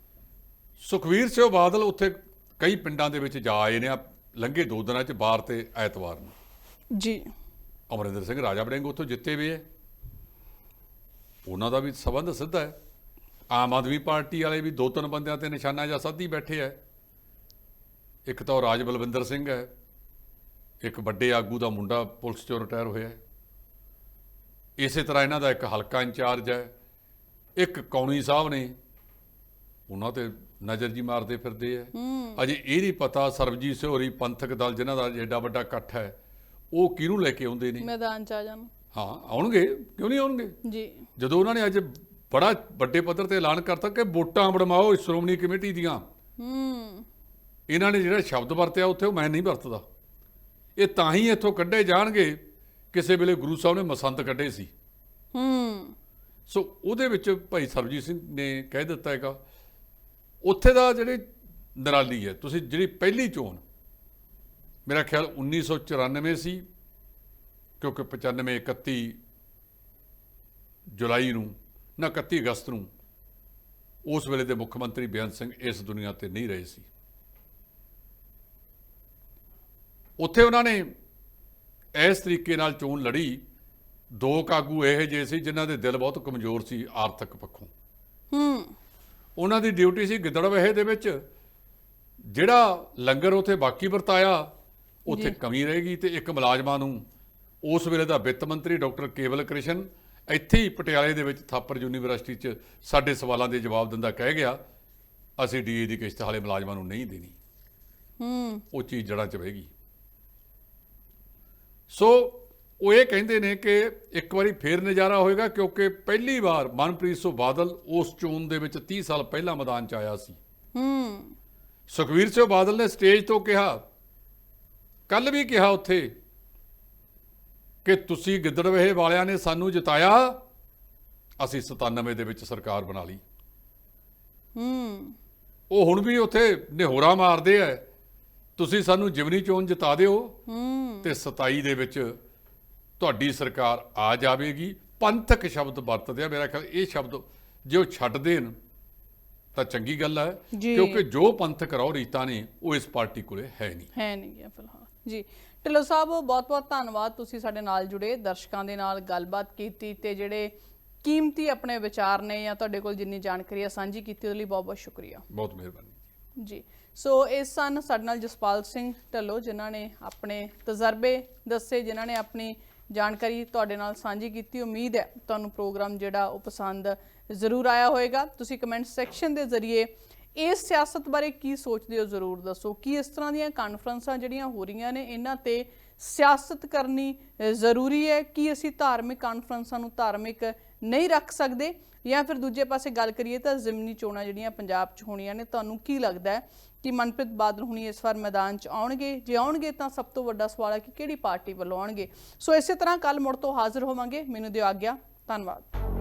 ਸੁਖਵੀਰ ਸਿੰਘ ਬਾਦਲ ਉੱਥੇ ਕਈ ਪਿੰਡਾਂ ਦੇ ਵਿੱਚ ਜਾ ਆਏ ਨੇ। ਆ ਲੰਘੇ ਦੋ ਦਿਨਾਂ 'ਚ ਬਾਰ ਤੇ ਐਤਵਾਰ ਨੂੰ। ਜੀ। ਅਮਰਿੰਦਰ ਸਿੰਘ ਰਾਜਾ ਵੜਿੰਗ ਉੱਥੋਂ ਜਿੱਤੇ ਵੀ ਹੈ। ਉਹਨਾਂ ਦਾ ਵੀ ਸਬੰਧ ਸਿੱਧਾ ਹੈ। ਆਮ ਆਦਮੀ ਪਾਰਟੀ ਵਾਲੇ ਵੀ ਦੋ ਤਿੰਨ ਬੰਦਿਆਂ ਤੇ ਨਿਸ਼ਾਨਾ ਜਾਂ ਸਾਧੀ ਬੈਠੇ ਹੈ। ਇੱਕ ਤਾਂ ਰਾਜ ਬਲਵਿੰਦਰ ਸਿੰਘ ਹੈ। ਇੱਕ ਵੱਡੇ ਆਗੂ ਦਾ ਮੁੰਡਾ ਪੁਲਿਸ ਚੋਂ ਰਿਟਾਇਰ ਹੋਇਆ ਹੈ। ਇਸੇ ਤਰ੍ਹਾਂ ਇਹਨਾਂ ਦਾ ਇੱਕ ਹਲਕਾ ਇੰਚਾਰਜ ਹੈ। ਇੱਕ ਕੌਣੀ ਸਾਹਿਬ ਨੇ ਉਹਨਾਂ ਤੇ ਨਜ਼ਰ ਜੀ ਮਾਰਦੇ ਫਿਰਦੇ ਆ। ਅਜੇ ਇਹ ਨਹੀਂ ਪਤਾ ਸਰਬਜੀਤ ਸਿੰਘ ਹੋਰੀ ਪੰਥਕ ਦਲ ਜਿਨ੍ਹਾਂ ਦਾ ਏਡਾ ਵੱਡਾ ਇਕੱਠ ਹੈ ਉਹ ਕਿਹਨੂੰ ਲੈ ਕੇ ਆਉਂਦੇ ਨੇ? ਮੈਦਾਨ ਚ ਆ ਜਾਣ। ਹਾਂ ਆਉਣਗੇ? ਕਿਉਂ ਨਹੀਂ ਆਉਣਗੇ? ਜੀ। ਜਦੋਂ ਉਹਨਾਂ ਨੇ ਅੱਜ ਬੜਾ ਵੱਡੇ ਪੱਧਰ ਤੇ ਐਲਾਨ ਕਰਤਾ ਕਿ ਵੋਟਾਂ ਬਣਵਾਓ ਸ਼੍ਰੋਮਣੀ ਕਮੇਟੀ ਦੀਆਂ। ਹੂੰ। ਇਹਨਾਂ ਨੇ ਜਿਹੜਾ ਸ਼ਬਦ ਵਰਤਿਆ ਉੱਥੇ ਉਹ ਮੈਂ ਨਹੀਂ ਵਰਤਦਾ। ਇਹ ਤਾਂ ਹੀ ਇੱਥੋਂ ਕੱਢੇ ਜਾਣਗੇ। ਕਿਸੇ ਵੇਲੇ ਗੁਰੂ ਸਾਹਿਬ ਨੇ ਮਸੰਦ ਕੱਢੇ ਸੀ। ਹੂੰ। ਸੋ ਉਹਦੇ ਵਿੱਚ ਭਾਈ ਸਰਬਜੀਤ ਸਿੰਘ ਨੇ ਕਹਿ ਦਿੱਤਾ ਹੈਗਾ। ਉੱਥੇ ਦਾ ਜਿਹੜੇ ਨਰਾਲੀ ਹੈ ਤੁਸੀਂ ਜਿਹੜੀ ਪਹਿਲੀ ਚੋਣ ਮੇਰਾ ਖਿਆਲ 1994 ਸੀ ਕਿਉਂਕਿ 95 31 ਜੁਲਾਈ ਨੂੰ ਨਾ 31 ਅਗਸਤ ਨੂੰ ਉਸ ਵੇਲੇ ਦੇ ਮੁੱਖ ਮੰਤਰੀ ਬੇਅੰਤ ਸਿੰਘ ਇਸ ਦੁਨੀਆ ਤੇ ਨਹੀਂ ਰਹੇ ਸੀ। ਉੱਥੇ ਉਹਨਾਂ ਨੇ ਇਸ ਤਰੀਕੇ ਨਾਲ ਚੋਣ ਲੜੀ। ਦੋ ਕਾਗੂ ਇਹ ਜਿਹੇ ਸੀ ਜਿਨ੍ਹਾਂ ਦੇ ਦਿਲ ਬਹੁਤ ਕਮਜ਼ੋਰ ਸੀ ਆਰਥਿਕ ਪੱਖੋਂ। ਹੂੰ। ਉਹਨਾਂ ਦੀ ਡਿਊਟੀ ਸੀ ਗਿੱਦੜਵਹੇ ਦੇ ਵਿੱਚ। ਜਿਹੜਾ ਲੰਗਰ ਉਥੇ ਬਾਕੀ ਵਰਤਾਇਆ ਉਥੇ ਕਮੀ ਰਹੇਗੀ ਤੇ ਇੱਕ ਮੁਲਾਜ਼ਮਾਂ ਨੂੰ ਉਸ ਵੇਲੇ ਦਾ ਵਿੱਤ ਮੰਤਰੀ ਡਾਕਟਰ ਕੇਵਲ ਕ੍ਰਿਸ਼ਨ ਇੱਥੇ ਹੀ ਪਟਿਆਲੇ ਦੇ ਵਿੱਚ ਥਾਪਰ ਯੂਨੀਵਰਸਿਟੀ 'ਚ ਸਾਡੇ ਸਵਾਲਾਂ ਦੇ ਜਵਾਬ ਦਿੰਦਾ ਕਹਿ ਗਿਆ ਅਸੀਂ ਡੀਏ ਦੀ ਕਿਸ਼ਤ ਹਾਲੇ ਮੁਲਾਜ਼ਮਾਂ ਨੂੰ ਨਹੀਂ ਦੇਣੀ। ਹੂੰ। ਉਹ ਚੀਜ਼ ਜੜਾਂ 'ਚ ਬਹਿਗੀ ਸੋ ਉਹ ਇਹ ਕਹਿੰਦੇ ਨੇ ਕਿ ਇੱਕ ਵਾਰੀ ਫੇਰ ਨਜ਼ਾਰਾ ਹੋਏਗਾ ਕਿਉਂਕਿ ਪਹਿਲੀ ਵਾਰ ਮਨਪ੍ਰੀਤ ਸਿੰਘ ਬਾਦਲ ਉਸ ਚੋਣ ਦੇ ਵਿੱਚ 30 ਸਾਲ ਪਹਿਲਾਂ ਮੈਦਾਨ 'ਚ ਆਇਆ ਸੀ। ਹੂੰ। ਸੁਖਵੀਰ ਸਿੰਘ ਬਾਦਲ ਨੇ ਸਟੇਜ ਤੋਂ ਕਿਹਾ ਕੱਲ ਵੀ ਕਿਹਾ ਉੱਥੇ ਕਿ ਤੁਸੀਂ ਗਿੱਦੜਵੇਹੇ ਵਾਲਿਆਂ ਨੇ ਸਾਨੂੰ ਜਿਤਾਇਆ ਅਸੀਂ 97 ਦੇ ਵਿੱਚ ਸਰਕਾਰ ਬਣਾ ਲਈ। ਹੂੰ। ਉਹ ਹੁਣ ਵੀ ਉੱਥੇ ਨਿਹੋਰਾ ਮਾਰਦੇ ਆ। ਤੁਸੀਂ ਸਾਨੂੰ ਜਿਮਨੀ ਚੋਣ ਜਿਤਾ ਦਿਓ ਹੂੰ। ਤੇ 27 ਦੇ ਵਿੱਚ ਤੁਹਾਡੀ ਸਰਕਾਰ ਆ ਜਾਵੇਗੀ। ਪੰਥਕ ਸ਼ਬਦ ਵਰਤਦੇ ਆ ਮੇਰਾ ਖਿਆਲ ਇਹ ਸ਼ਬਦ ਜੇ ਉਹ ਛੱਡ ਦੇਣ ਤਾਂ ਚੰਗੀ ਗੱਲ ਹੈ। ਕਿਉਂਕਿ ਜੋ ਪੰਥਕ ਰੌ ਰੀਤਾਂ ਨੇ ਉਹ ਇਸ ਪਾਰਟੀ ਕੋਲੇ ਹੈ ਨਹੀਂ। ਹੈ ਨਹੀਂ ਫਿਲਹਾਲ। ਜੀ। ਢਿੱਲੋਂ ਸਾਹਿਬ ਬਹੁਤ ਬਹੁਤ ਧੰਨਵਾਦ ਤੁਸੀਂ ਸਾਡੇ ਨਾਲ ਜੁੜੇ ਦਰਸ਼ਕਾਂ ਦੇ ਨਾਲ ਗੱਲਬਾਤ ਕੀਤੀ ਤੇ ਜਿਹੜੇ ਕੀਮਤੀ ਆਪਣੇ ਵਿਚਾਰ ਨੇ ਜਾਂ ਤੁਹਾਡੇ ਕੋਲ ਜਿੰਨੀ ਜਾਣਕਾਰੀ ਆ ਸਾਂਝੀ ਕੀਤੀ ਉਹਦੇ ਲਈ ਬਹੁਤ ਬਹੁਤ ਸ਼ੁਕਰੀਆ। ਬਹੁਤ ਮਿਹਰਬਾਨੀ। ਜੀ। ਸੋ ਇਸ ਸਨ ਸਾਡੇ ਨਾਲ ਜਸਪਾਲ ਸਿੰਘ ਢੱਲੋ, ਜਿਨ੍ਹਾਂ ਨੇ ਆਪਣੇ ਤਜਰਬੇ ਦੱਸੇ, ਜਿਨ੍ਹਾਂ ਨੇ ਆਪਣੀ ਜਾਣਕਾਰੀ ਤੁਹਾਡੇ ਨਾਲ ਸਾਂਝੀ ਕੀਤੀ। ਉਮੀਦ ਹੈ ਤੁਹਾਨੂੰ ਪ੍ਰੋਗਰਾਮ ਜਿਹੜਾ ਉਹ ਪਸੰਦ ਜ਼ਰੂਰ ਆਇਆ ਹੋਵੇਗਾ। ਤੁਸੀਂ ਕਮੈਂਟ ਸੈਕਸ਼ਨ ਦੇ ਜ਼ਰੀਏ ਇਸ ਸਿਆਸਤ ਬਾਰੇ ਕੀ ਸੋਚਦੇ ਹੋ ਜ਼ਰੂਰ ਦੱਸੋ। ਕੀ ਇਸ ਤਰ੍ਹਾਂ ਦੀਆਂ ਕਾਨਫਰੰਸਾਂ ਜਿਹੜੀਆਂ ਹੋ ਰਹੀਆਂ ਨੇ, ਇਹਨਾਂ ਤੇ ਸਿਆਸਤ ਕਰਨੀ ਜ਼ਰੂਰੀ ਹੈ? ਕਿ ਅਸੀਂ ਧਾਰਮਿਕ ਕਾਨਫਰੰਸਾਂ ਨੂੰ ਧਾਰਮਿਕ ਨਹੀਂ ਰੱਖ ਸਕਦੇ? ਜਾਂ ਫਿਰ ਦੂਜੇ ਪਾਸੇ ਗੱਲ ਕਰੀਏ ਤਾਂ ਜ਼ਿਮਨੀ ਚੋਣਾਂ ਜਿਹੜੀਆਂ ਪੰਜਾਬ 'ਚ ਹੋਣੀਆਂ ਨੇ, ਤੁਹਾਨੂੰ ਕੀ ਲੱਗਦਾ ਹੈ? ਕਿ ਮਨਪ੍ਰੀਤ ਬਾਦਲ ਹੁਣੀ ਇਸ ਵਾਰ ਮੈਦਾਨ 'ਚ ਆਉਣਗੇ। ਜੇ ਆਉਣਗੇ ਤਾਂ ਸਭ ਤੋਂ ਵੱਡਾ ਸਵਾਲ ਹੈ ਕਿ ਕਿਹੜੀ ਪਾਰਟੀ ਵੱਲੋਂ ਆਉਣਗੇ। ਸੋ ਇਸੇ ਤਰ੍ਹਾਂ ਕੱਲ ਮੁੜ ਤੋਂ ਹਾਜ਼ਰ ਹੋਵਾਂਗੇ। ਮੈਨੂੰ ਦਿਓ ਆਗਿਆ। ਧੰਨਵਾਦ।